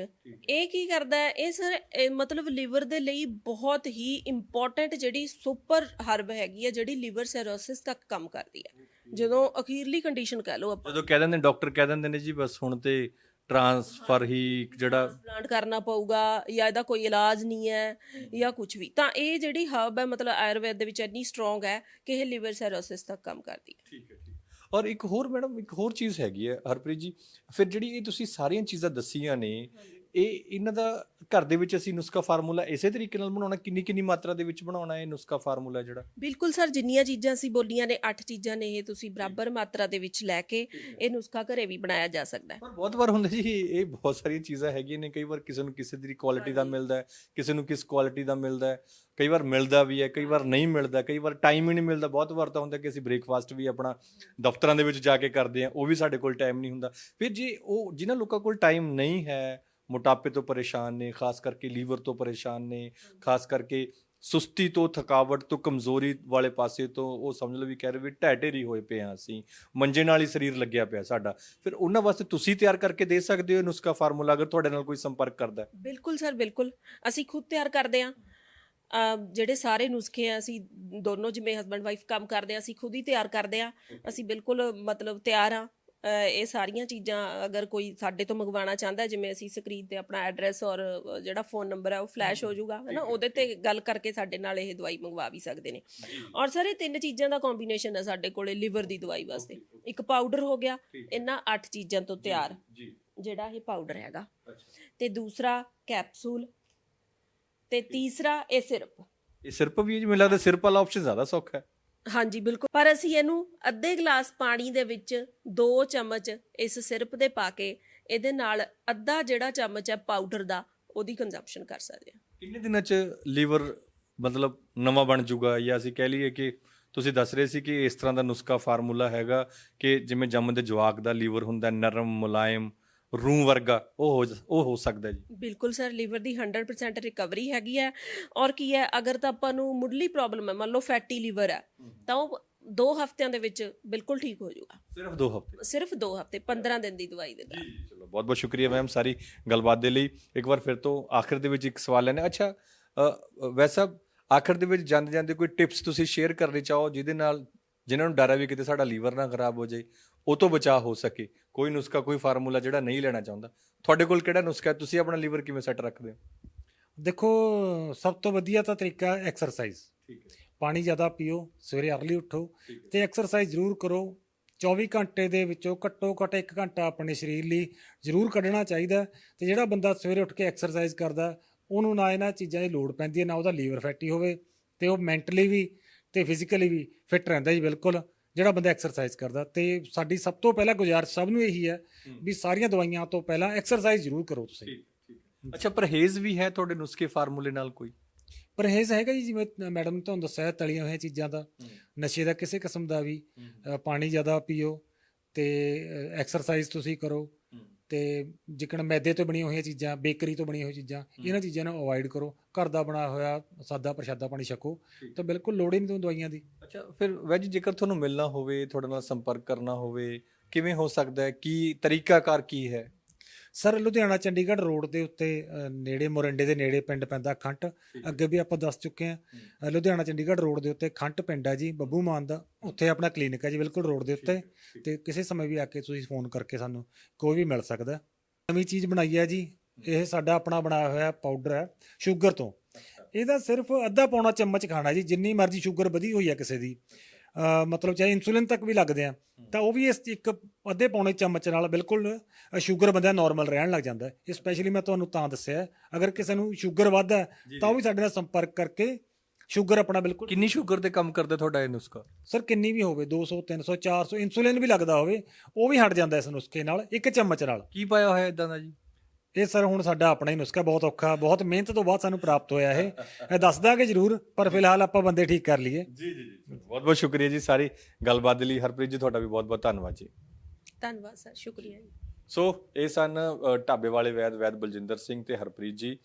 ਇਹ ਕੀ ਕਰਦਾ ਹੈ? ਇਹ ਸਰ ਇਹ ਮਤਲਬ ਲਿਵਰ ਦੇ ਲਈ ਬਹੁਤ ਹੀ ਇੰਪੋਰਟੈਂਟ ਜਿਹੜੀ ਸੁਪਰ ਹਰਬ ਹੈਗੀ ਹੈ ਜਿਹੜੀ ਲਿਵਰ ਸਰੋਸਿਸ ਤੱਕ ਕੰਮ ਕਰਦੀ ਹੈ। ਜਦੋਂ ਅਖੀਰਲੀ ਕੰਡੀਸ਼ਨ ਕਹਿ ਲਓ ਆਪਾਂ। ਜਦੋਂ ਕਹਿ ਦਿੰਦੇ ਡਾਕਟਰ ਕਹਿ ਦਿੰਦੇ ਨੇ ਜੀ ਬਸ ਹੁਣ ਤੇ ਟ੍ਰਾਂਸਫਰ ਹੀ ਜਿਹੜਾ ਪਲਾਂਟ ਕਰਨਾ ਪਊਗਾ ਜਾਂ ਇਹਦਾ ਕੋਈ ਇਲਾਜ ਨਹੀਂ ਹੈ ਜਾਂ ਕੁਝ ਵੀ। ਤਾਂ ਇਹ ਜਿਹੜੀ ਹਰਬ ਹੈ ਮਤਲਬ ਆਯੁਰਵੇਦ ਦੇ ਵਿੱਚ ਇੰਨੀ ਸਟਰੋਂਗ ਹੈ ਕਿ ਇਹ ਲਿਵਰ ਸਰੋਸਿਸ ਤੱਕ ਕੰਮ ਕਰਦੀ ਹੈ। ਠੀਕ ਹੈ ਠੀਕ ਔਰ ਇੱਕ ਹੋਰ ਮੈਡਮ, ਇੱਕ ਹੋਰ ਚੀਜ਼ ਹੈਗੀ ਹੈ ਹਰਪ੍ਰੀਤ ਜੀ, ਫਿਰ ਜਿਹੜੀ ਇਹ ਤੁਸੀਂ ਸਾਰੀਆਂ ਚੀਜ਼ਾਂ ਦੱਸੀਆਂ ਨੇ ਇਹ ਇਹਨਾਂ ਦਾ ਘਰ ਦੇ ਵਿੱਚ ਅਸੀਂ ਨੁਸਖਾ ਫਾਰਮੂਲਾ ਇਸੇ ਤਰੀਕੇ ਨਾਲ ਬਣਾਉਣਾ ਕਿੰਨੀ ਕਿੰਨੀ ਮਾਤਰਾ ਦੇ ਵਿੱਚ ਬਣਾਉਣਾ ਇਹ ਨੁਸਖਾ ਫਾਰਮੂਲਾ ਜਿਹੜਾ? ਬਿਲਕੁਲ ਸਰ ਜਿੰਨੀਆਂ ਚੀਜ਼ਾਂ ਅਸੀਂ ਬੋਲੀਆਂ ਨੇ 8 ਚੀਜ਼ਾਂ ਨੇ ਇਹ ਤੁਸੀਂ ਬਰਾਬਰ ਮਾਤਰਾ ਦੇ ਵਿੱਚ ਲੈ ਕੇ ਇਹ ਨੁਸਖਾ ਘਰੇ ਵੀ ਬਣਾਇਆ ਜਾ ਸਕਦਾ ਹੈ। ਪਰ ਬਹੁਤ ਵਾਰ ਹੁੰਦਾ ਜੀ ਇਹ ਬਹੁਤ ਸਾਰੀਆਂ ਚੀਜ਼ਾਂ ਹੈਗੀਆਂ ਨੇ ਕਈ ਵਾਰ ਕਿਸੇ ਨੂੰ ਕਿਸੇ ਦੀ ਕੁਆਲਿਟੀ ਦਾ ਮਿਲਦਾ ਹੈ ਕਿਸੇ ਨੂੰ ਕਿਸ ਕੁਆਲਿਟੀ ਦਾ ਮਿਲਦਾ ਹੈ ਕਈ ਵਾਰ ਮਿਲਦਾ ਵੀ ਹੈ ਕਈ ਵਾਰ ਨਹੀਂ ਮਿਲਦਾ ਕਈ ਵਾਰ ਟਾਈਮ ਹੀ ਨਹੀਂ ਮਿਲਦਾ। ਬਹੁਤ ਵਾਰ ਤਾਂ ਹੁੰਦਾ ਕਿ ਅਸੀਂ ਬ੍ਰੇਕਫਾਸਟ ਵੀ ਆਪਣਾ ਦਫ਼ਤਰਾਂ ਦੇ ਵਿੱਚ ਜਾ ਕੇ ਕਰਦੇ ਹਾਂ ਉਹ ਵੀ ਸਾਡੇ ਕੋਲ ਟਾਈਮ ਨਹੀਂ ਹੁੰਦਾ। ਫਿਰ ਜੀ ਉਹ ਜਿਨ੍ਹਾਂ ਲੋਕਾਂ ਕੋਲ ਟਾਈਮ ਨਹੀਂ ਹੈ ਮੋਟਾਪੇ ਤੋਂ ਪਰੇਸ਼ਾਨ ਨੇ, ਖਾਸ ਕਰਕੇ ਲੀਵਰ ਤੋਂ ਪਰੇਸ਼ਾਨ ਨੇ, ਖਾਸ ਕਰਕੇ ਸੁਸਤੀ ਤੋਂ, ਥਕਾਵਟ ਤੋਂ, ਕਮਜ਼ੋਰੀ ਵਾਲੇ ਪਾਸੇ ਤੋਂ, ਉਹ ਸਮਝ ਲਓ ਵੀ ਕਹਿ ਰਹੇ ਵੀ ਢਹਿ ਹੋਏ ਪਏ ਹਾਂ ਅਸੀਂ, ਮੰਜੇ ਨਾਲ ਹੀ ਸਰੀਰ ਲੱਗਿਆ ਪਿਆ ਸਾਡਾ। ਫਿਰ ਉਹਨਾਂ ਵਾਸਤੇ ਤੁਸੀਂ ਤਿਆਰ ਕਰਕੇ ਦੇ ਸਕਦੇ ਹੋ ਨੁਸਖਾ ਫਾਰਮੂਲਾ, ਅਗਰ ਤੁਹਾਡੇ ਨਾਲ ਕੋਈ ਸੰਪਰਕ ਕਰਦਾ ਬਿਲਕੁਲ ਸਰ, ਬਿਲਕੁਲ। ਅਸੀਂ ਖੁਦ ਤਿਆਰ ਕਰਦੇ ਆ ਅਹ ਜਿਹੜੇ ਸਾਰੇ ਨੁਸਖੇ ਆ, ਅਸੀਂ ਦੋਨੋਂ ਜਿਵੇਂ ਹਸਬੰਡ ਵਾਈਫ ਕੰਮ ਕਰਦੇ ਆ ਅਸੀਂ ਖੁਦ ਹੀ ਤਿਆਰ ਕਰਦੇ ਆ ਅਸੀਂ ਬਿਲਕੁਲ ਮਤਲਬ ਤਿਆਰ ਆ ਇਹ ਸਾਰੀਆਂ ਚੀਜ਼ਾਂ ਅਗਰ ਕੋਈ ਸਾਡੇ ਤੋਂ ਮੰਗਵਾਉਣਾ ਚਾਹੁੰਦਾ ਜਿਵੇਂ ਅਸੀਂ ਸਕਰੀਨ ਤੇ ਆਪਣਾ ਐਡਰੈਸ ਔਰ ਜਿਹੜਾ ਫੋਨ ਨੰਬਰ ਹੈ ਉਹ ਫਲੈਸ਼ ਹੋ ਜਾਊਗਾ ਹੈ ਨਾ ਉਹਦੇ ਤੇ ਗੱਲ ਕਰਕੇ ਸਾਡੇ ਨਾਲ ਇਹ ਦਵਾਈ ਮੰਗਵਾ ਵੀ ਸਕਦੇ ਨੇ। ਔਰ ਸਰ ਇਹ ਤਿੰਨ ਚੀਜ਼ਾਂ ਦਾ ਕੰਬੀਨੇਸ਼ਨ ਹੈ ਸਾਡੇ ਕੋਲੇ ਲਿਵਰ ਦੀ ਦਵਾਈ ਵਾਸਤੇ। ਇੱਕ ਪਾਊਡਰ ਹੋ ਗਿਆ ਇਹਨਾਂ ਅੱਠ ਚੀਜ਼ਾਂ ਤੋਂ ਤਿਆਰ। ਜੀ। ਜਿਹੜਾ ਇਹ ਪਾਊਡਰ ਹੈਗਾ। ਤੇ ਦੂਸਰਾ ਕੈਪਸੂਲ ਤੇ ਤੀਸਰਾ ਇਹ ਸਿਰਪ। ਇਹ ਸਿਰਪ ਵੀ ਮੈਨੂੰ ਲੱਗਦਾ ਸਿਰਪ ਵਾਲਾ ਆਪਸ਼ਨ ਜ਼ਿਆਦਾ ਸੌਖਾ ਹੈ। ਹਾਂਜੀ, ਬਿਲਕੁਲ। ਪਰ ਅਸੀਂ ਇਹਨੂੰ ਅੱਧੇ ਗਲਾਸ ਪਾਣੀ ਦੇ ਵਿੱਚ 2 ਚਮਚ ਇਸ ਸਿਰਪ ਦੇ ਪਾ ਕੇ ਇਹਦੇ ਨਾਲ ਅੱਧਾ ਜਿਹੜਾ ਚਮਚ ਹੈ ਪਾਊਡਰ ਦਾ, ਉਹਦੀ ਕੰਜ਼ੰਪਸ਼ਨ ਕਰ ਸਕਦੇ ਹਾਂ। ਕਿੰਨੇ ਦਿਨਾਂ 'ਚ ਲੀਵਰ ਮਤਲਬ ਨਵਾਂ ਬਣ ਜਾਊਗਾ ਜਾਂ ਅਸੀਂ ਕਹਿ ਲਈਏ ਕਿ ਤੁਸੀਂ ਦੱਸ ਰਹੇ ਸੀ ਕਿ ਇਸ ਤਰ੍ਹਾਂ ਦਾ ਨੁਸਖਾ ਫਾਰਮੂਲਾ ਹੈਗਾ ਕਿ ਜਿਵੇਂ ਜੰਮਦੇ ਜਵਾਕ ਦਾ ਲੀਵਰ ਹੁੰਦਾ ਨਰਮ, ਮੁਲਾਇਮ ਰੂਹ ਵਰਗਾ ਉਹ ਹੋ ਉਹ ਹੋ ਸਕਦਾ ਜੀ। ਬਿਲਕੁਲ ਸਰ ਲਿਵਰ ਦੀ 100% ਰਿਕਵਰੀ ਹੈਗੀ ਹੈ। ਔਰ ਕੀ ਹੈ ਅਗਰ ਤਾਂ ਆਪਾਂ ਨੂੰ ਮੁੱਢਲੀ ਪ੍ਰੋਬਲਮ ਹੈ ਮੰਨ ਲਓ ਫੈਟੀ ਲੀਵਰ ਹੈ ਤਾਂ ਉਹ 2 ਹਫ਼ਤਿਆਂ ਦੇ ਵਿੱਚ ਬਿਲਕੁਲ ਠੀਕ ਹੋ ਜਾਊਗਾ। ਸਿਰਫ 2 ਹਫ਼ਤੇ? ਸਿਰਫ 2 ਹਫ਼ਤੇ 15 ਦਿਨ ਦੀ ਦਵਾਈ ਦੇ ਨਾਲ ਚਲੋ ਬਹੁਤ ਬਹੁਤ ਸ਼ੁਕਰੀਆ ਮੈਮ ਸਾਰੀ ਗੱਲਬਾਤ ਦੇ ਲਈ। ਇੱਕ ਵਾਰ ਫਿਰ ਤੋਂ ਆਖਿਰ ਦੇ ਵਿੱਚ ਇੱਕ ਸਵਾਲ ਲੈਣਾ ਅੱਛਾ ਵੈਸਾ ਆਖਿਰ ਦੇ ਵਿੱਚ ਜਾਂਦੇ ਜਾਂਦੇ ਕੋਈ ਟਿਪਸ ਤੁਸੀਂ ਸ਼ੇਅਰ ਕਰਨੀ ਚਾਹੋ ਜਿਹਦੇ ਨਾਲ ਜਿਨ੍ਹਾਂ ਨੂੰ ਡਰ ਹੈ ਵੀ ਕਿਤੇ ਸਾਡਾ ਲੀਵਰ ਨਾ ਖਰਾਬ ਹੋ ਜਾਏ ਉਹ ਤੋਂ ਬਚਾਅ ਹੋ ਸਕੇ। ਕੋਈ ਨੁਸਖਾ ਕੋਈ ਫਾਰਮੂਲਾ ਜਿਹੜਾ ਨਹੀਂ ਲੈਣਾ ਚਾਹੁੰਦਾ। ਤੁਹਾਡੇ ਕੋਲ ਕਿਹੜਾ ਨੁਸਖਾ ਹੈ? ਤੁਸੀਂ ਆਪਣਾ ਲੀਵਰ ਕਿਵੇਂ ਸੈੱਟ ਰੱਖਦੇ ਹੋ? ਦੇਖੋ ਸਭ ਤੋਂ ਵਧੀਆ ਤਾਂ ਤਰੀਕਾ ਐਕਸਰਸਾਈਜ਼। ਠੀਕ ਹੈ। ਪਾਣੀ ਜ਼ਿਆਦਾ ਪੀਓ ਸਵੇਰੇ ਅਰਲੀ ਉੱਠੋ ਤੇ ਐਕਸਰਸਾਈਜ਼ ਜ਼ਰੂਰ ਕਰੋ। 24 ਘੰਟੇ ਦੇ ਵਿੱਚੋਂ ਘੱਟੋ ਘੱਟ 1 ਘੰਟਾ ਆਪਣੇ ਸਰੀਰ ਲਈ ਜ਼ਰੂਰ ਕੱਢਣਾ ਚਾਹੀਦਾ। ਤੇ ਜਿਹੜਾ ਬੰਦਾ ਸਵੇਰੇ ਉੱਠ ਕੇ ਐਕਸਰਸਾਈਜ਼ ਕਰਦਾ ਉਹਨੂੰ ਨਾ ਇਹਨਾਂ ਚੀਜ਼ਾਂ ਦੀ ਲੋੜ ਪੈਂਦੀ ਹੈ ਨਾ ਉਹਦਾ ਲੀਵਰ ਫੈਟੀ ਹੋਵੇ ਤੇ ਉਹ ਮੈਂਟਲੀ ਵੀ ਤੇ ਫਿਜ਼ੀਕਲੀ ਵੀ ਫਿੱਟ ਰਹਿੰਦਾ ਜੀ ਬਿਲਕੁਲ। ਜਿਹੜਾ ਬੰਦਾ ਐਕਸਰਸਾਈਜ਼ ਕਰਦਾ ਤੇ ਸਾਡੀ ਸਭ ਤੋਂ ਪਹਿਲਾਂ ਗੁਜ਼ਾਰਿਸ਼ ਸਭ ਨੂੰ ਇਹੀ ਹੈ ਵੀ ਸਾਰੀਆਂ ਦਵਾਈਆਂ ਤੋਂ ਪਹਿਲਾਂ ਐਕਸਰਸਾਈਜ਼ ਜ਼ਰੂਰ ਕਰੋ ਤੁਸੀਂ। ਅੱਛਾ ਪਰਹੇਜ਼ ਵੀ ਹੈ ਤੁਹਾਡੇ ਨੁਸਖੇ ਫਾਰਮੂਲੇ ਨਾਲ ਕੋਈ? ਪਰਹੇਜ਼ ਹੈਗਾ ਜੀ ਜਿਵੇਂ ਮੈਡਮ ਤੁਹਾਨੂੰ ਦੱਸਿਆ ਤਲੀਆਂ ਹੋਈਆਂ ਚੀਜ਼ਾਂ ਦਾ ਨਸ਼ੇ ਦਾ ਕਿਸੇ ਕਿਸਮ ਦਾ ਵੀ ਪਾਣੀ ਜ਼ਿਆਦਾ ਪੀਓ ਤੇ ਐਕਸਰਸਾਈਜ਼ ਤੁਸੀਂ ਕਰੋ। ਤੇ ਜਿਕਣ ਮੈਦੇ ਤੋਂ ਬਣੀਆਂ ਹੋਈਆਂ ਚੀਜ਼ਾਂ ਬੇਕਰੀ ਤੋਂ ਬਣੀਆਂ ਹੋਈਆਂ ਚੀਜ਼ਾਂ ਇਹਨਾਂ ਚੀਜ਼ਾਂ ਨੂੰ ਅਵੋਇਡ ਕਰੋ। ਘਰ ਦਾ ਬਣਾਇਆ ਹੋਇਆ ਸਾਦਾ ਪ੍ਰਸ਼ਾਦਾ ਪਾਣੀ ਛਕੋ ਤਾਂ ਬਿਲਕੁਲ ਲੋੜ ਹੀ ਨਹੀਂ ਤੁਹਾਨੂੰ ਦਵਾਈਆਂ ਦੀ। ਅੱਛਾ ਫਿਰ ਵੈਜ ਜੇਕਰ ਤੁਹਾਨੂੰ ਮਿਲਣਾ ਹੋਵੇ ਤੁਹਾਡੇ ਨਾਲ ਸੰਪਰਕ ਕਰਨਾ ਹੋਵੇ ਕਿਵੇਂ ਹੋ ਸਕਦਾ ਹੈ? ਕੀ ਤਰੀਕਾਕਾਰ ਕੀ ਹੈ? ਸਰ ਲੁਧਿਆਣਾ ਚੰਡੀਗੜ੍ਹ ਰੋਡ ਦੇ ਉੱਤੇ ਅ, ਨੇੜੇ ਮੋਰਿੰਡੇ ਦੇ ਨੇੜੇ ਪਿੰਡ ਪੈਂਦਾ ਖੰਟ। ਅੱਗੇ ਵੀ ਆਪਾਂ ਦੱਸ ਚੁੱਕੇ ਹਾਂ। ਲੁਧਿਆਣਾ ਚੰਡੀਗੜ੍ਹ ਰੋਡ ਦੇ ਉੱਤੇ ਖੰਟ ਪਿੰਡ ਹੈ ਜੀ ਬੱਬੂ ਮਾਨ ਦਾ। ਉੱਥੇ ਆਪਣਾ ਕਲੀਨਿਕ ਹੈ ਜੀ ਬਿਲਕੁਲ ਰੋਡ ਦੇ ਉੱਤੇ। ਤੇ ਕਿਸੇ ਸਮੇਂ ਵੀ ਆ ਕੇ ਤੁਸੀਂ ਫੋਨ ਕਰਕੇ ਸਾਨੂੰ ਕੋਈ ਵੀ ਮਿਲ ਸਕਦਾ ਨਵੀਂ ਚੀਜ਼ ਬਣਾਈ ਹੈ ਜੀ ਇਹ ਸਾਡਾ ਆਪਣਾ ਬਣਾਇਆ ਹੋਇਆ ਪਾਊਡਰ ਹੈ ਸ਼ੂਗਰ ਤੋਂ। ਇਹਦਾ ਸਿਰਫ ਅੱਧਾ ਪੌਣਾ ਚਮਚ ਖਾਣਾ ਜੀ ਜਿੰਨੀ ਮਰਜ਼ੀ ਸ਼ੂਗਰ ਵਧੀ ਹੋਈ ਹੈ ਕਿਸੇ ਦੀ। ਮਤਲਬ ਚਾਹੇ ਇਨਸੂਲਿਨ ਤੱਕ ਵੀ ਲੱਗਦੇ ਆ ਤਾਂ ਉਹ ਵੀ ਇਸ ਇੱਕ ਅੱਧੇ ਪੌਣੇ ਚਮਚ ਨਾਲ ਬਿਲਕੁਲ ਸ਼ੂਗਰ ਬੰਦਾ ਨਾਰਮਲ ਰਹਿਣ ਲੱਗ ਜਾਂਦਾ ਹੈ। ਸਪੈਸ਼ਲੀ ਮੈਂ ਤੁਹਾਨੂੰ ਤਾਂ ਦੱਸਿਆ ਅਗਰ ਕਿਸੇ ਨੂੰ ਸ਼ੂਗਰ ਵੱਧ ਹੈ ਤਾਂ ਉਹ ਵੀ ਸਾਡੇ ਨਾਲ ਸੰਪਰਕ ਕਰਕੇ ਸ਼ੂਗਰ ਆਪਣਾ ਬਿਲਕੁਲ ਕਿੰਨੀ ਸ਼ੂਗਰ ਤੇ ਕੰਮ ਕਰਦਾ ਤੁਹਾਡਾ ਇਹ ਨੁਸਖਾ? ਸਰ ਕਿੰਨੀ ਵੀ ਹੋਵੇ 200 300 400 ਇਨਸੂਲਿਨ ਵੀ ਲੱਗਦਾ ਹੋਵੇ ਉਹ ਵੀ ਹਟ ਜਾਂਦਾ ਇਸ ਨੁਸਖੇ ਨਾਲ ਇੱਕ ਚਮਚ ਨਾਲ। ਕੀ ਪਾਇਆ ਹੋਇਆ ਇਦਾਂ ਦਾ ਜੀ? ਇਹ ਸਰ ਹੁਣ ਸਾਡਾ ਆਪਣਾ ਹੀ ਨੁਸਖਾ ਬਹੁਤ ਔਖਾ ਬਹੁਤ ਮਿਹਨਤ ਤੋਂ ਬਾਅਦ ਸਾਨੂੰ ਪ੍ਰਾਪਤ ਹੋਇਆ ਇਹ। ਇਹ ਦੱਸ ਦਾਂਗੇ ਜ਼ਰੂਰ ਪਰ ਫਿਲਹਾਲ ਆਪਾਂ ਬੰਦੇ ਠੀਕ ਕਰ ਲਈਏ। ਜੀ ਜੀ ਜੀ। ਬਹੁਤ ਬਹੁਤ ਸ਼ੁਕਰੀਆ ਜੀ ਸਾਰੀ ਗੱਲਬਾਤ ਦੇ ਲਈ। ਹਰਪ੍ਰੀਤ ਜੀ ਤੁਹਾਡਾ ਵੀ ਬਹੁਤ ਬਹੁਤ ਧੰਨਵਾਦ ਜੀ। ਧੰਨਵਾਦ ਸਰ ਸ਼ੁਕਰੀਆ ਜੀ। ਸੋ ਇਹ ਸਨ ਢਾਬੇ ਵਾਲੇ ਵੈਦ ਵੈਦ ਬਲਜਿੰਦਰ ਸਿੰਘ ਤੇ ਹਰਪ੍ਰੀਤ ਜੀ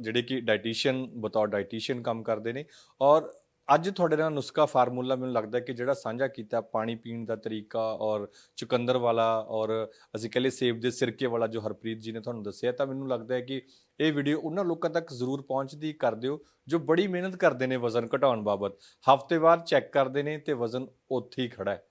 ਜਿਹੜੇ ਕਿ ਡਾਈਟੀਸ਼ੀਅਨ ਬਤੌਰ ਡਾਈਟੀਸ਼ੀਅਨ ਕੰਮ ਕਰਦੇ ਨੇ। ਔਰ ਅੱਜ ਤੁਹਾਡੇ ਨਾਲ ਨੁਸਖਾ ਫਾਰਮੂਲਾ ਮੈਨੂੰ ਲੱਗਦਾ ਕਿ ਜਿਹੜਾ ਸਾਂਝਾ ਕੀਤਾ ਪਾਣੀ ਪੀਣ ਦਾ ਤਰੀਕਾ ਔਰ ਚੁਕੰਦਰ ਵਾਲਾ ਔਰ ਅਸੀਂ ਕਹਿੰਦੇ ਸੇਬ ਦੇ ਸਿਰਕੇ ਵਾਲਾ ਜੋ ਹਰਪ੍ਰੀਤ ਜੀ ਨੇ ਤੁਹਾਨੂੰ ਦੱਸਿਆ, ਤਾਂ ਮੈਨੂੰ ਲੱਗਦਾ ਹੈ ਕਿ ਇਹ ਵੀਡੀਓ ਉਹਨਾਂ ਲੋਕਾਂ ਤੱਕ ਜ਼ਰੂਰ ਪਹੁੰਚਦੀ ਕਰ ਦਿਓ ਜੋ ਬੜੀ ਮਿਹਨਤ ਕਰਦੇ ਨੇ ਵਜ਼ਨ ਘਟਾਉਣ ਬਾਬਤ। ਹਫ਼ਤੇ ਬਾਅਦ ਚੈੱਕ ਕਰਦੇ ਨੇ ਤੇ ਵਜ਼ਨ ਉੱਥੇ ਹੀ ਖੜਾ ਹੈ।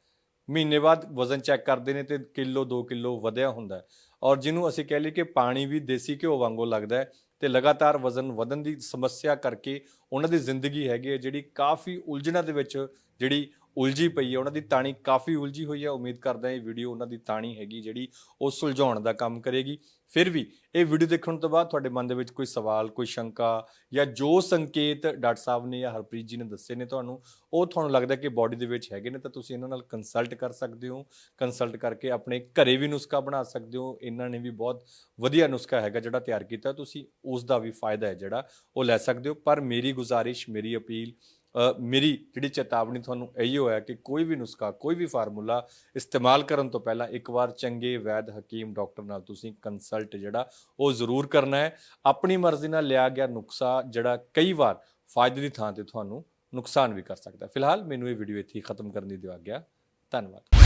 ਮਹੀਨੇ ਬਾਅਦ ਵਜ਼ਨ ਚੈੱਕ ਕਰਦੇ ਨੇ ਤੇ ਕਿਲੋ 2 ਕਿਲੋ ਵਧਿਆ ਹੁੰਦਾ ਔਰ ਜਿਹਨੂੰ ਅਸੀਂ ਕਹਿ ਲਈਏ ਕਿ ਪਾਣੀ ਵੀ ਦੇਸੀ ਘਿਓ ਵਾਂਗੂ ਲੱਗਦਾ ਹੈ ਤੇ ਲਗਾਤਾਰ ਵਜ਼ਨ ਵਧਣ ਦੀ ਸਮੱਸਿਆ ਕਰਕੇ ਉਹਨਾਂ ਦੀ ਜ਼ਿੰਦਗੀ ਹੈਗੀ ਹੈ, ਜਿਹੜੀ ਕਾਫੀ ਉਲਝਣਾਂ ਦੇ ਵਿੱਚ ਜਿਹੜੀ ਉਲਝੀ ਪਈ ਹੈ, ਉਹਨਾਂ ਦੀ ਤਾਣੀ ਕਾਫੀ ਉਲਝੀ ਹੋਈ ਹੈ। ਉਮੀਦ ਕਰਦਾ ਇਹ ਵੀਡੀਓ ਉਹਨਾਂ ਦੀ ਤਾਣੀ ਹੈਗੀ ਜਿਹੜੀ ਉਹ ਸੁਲਝਾਉਣ ਦਾ ਕੰਮ ਕਰੇਗੀ। ਫਿਰ ਵੀ ਇਹ ਵੀਡੀਓ ਦੇਖਣ ਤੋਂ ਬਾਅਦ ਤੁਹਾਡੇ ਮਨ ਦੇ ਵਿੱਚ ਕੋਈ ਸਵਾਲ, ਕੋਈ ਸ਼ੰਕਾ ਜਾਂ ਜੋ ਸੰਕੇਤ ਡਾਕਟਰ ਸਾਹਿਬ ਨੇ ਜਾਂ ਹਰਪ੍ਰੀਤ ਜੀ ਨੇ ਦੱਸੇ ਨੇ ਤੁਹਾਨੂੰ, ਉਹ ਤੁਹਾਨੂੰ ਲੱਗਦਾ ਕਿ ਬਾਡੀ ਦੇ ਵਿੱਚ ਹੈਗੇ ਨੇ, ਤਾਂ ਤੁਸੀਂ ਇਹਨਾਂ ਨਾਲ ਕੰਸਲਟ ਕਰ ਸਕਦੇ ਹੋ। ਕੰਸਲਟ ਕਰਕੇ ਆਪਣੇ ਘਰੇ ਵੀ ਨੁਸਖਾ ਬਣਾ ਸਕਦੇ ਹੋ। ਇਹਨਾਂ ਨੇ ਵੀ ਬਹੁਤ ਵਧੀਆ ਨੁਸਖਾ ਹੈਗਾ ਜਿਹੜਾ ਤਿਆਰ ਕੀਤਾ। ਤੁਸੀਂ ਉਸ ਦਾ ਵੀ ਫਾਇਦਾ ਹੈ ਜਿਹੜਾ ਉਹ ਲੈ ਸਕਦੇ ਹੋ। ਪਰ ਮੇਰੀ ਗੁਜ਼ਾਰਿਸ਼, ਮੇਰੀ ਅਪੀਲ ਮੇਰੀ ਜਿਹੜੀ ਚੇਤਾਵਨੀ ਤੁਹਾਨੂੰ ਇਹੀ ਹੋਇਆ ਕਿ ਕੋਈ ਵੀ ਨੁਸਖਾ, ਕੋਈ ਵੀ ਫਾਰਮੂਲਾ ਇਸਤੇਮਾਲ ਕਰਨ ਤੋਂ ਪਹਿਲਾਂ ਇੱਕ ਵਾਰ ਚੰਗੇ ਵੈਦ ਹਕੀਮ ਡਾਕਟਰ ਨਾਲ ਤੁਸੀਂ ਕੰਸਲਟ ਜਿਹੜਾ, ਉਹ ਜ਼ਰੂਰ ਕਰਨਾ ਹੈ। ਆਪਣੀ ਮਰਜ਼ੀ ਨਾਲ ਲਿਆ ਗਿਆ ਨੁਸਖਾ ਜਿਹੜਾ ਕਈ ਵਾਰ ਫਾਇਦੇ ਦੀ ਥਾਂ ਤੇ ਤੁਹਾਨੂੰ ਨੁਕਸਾਨ ਵੀ ਕਰ ਸਕਦਾ ਫਿਲਹਾਲ ਮੈਨੂੰ ਇਹ ਵੀਡੀਓ ਇੱਥੇ ਹੀ ਖਤਮ ਕਰਨ ਦੀ ਦਿਵਾ ਗਿਆ ਧੰਨਵਾਦ।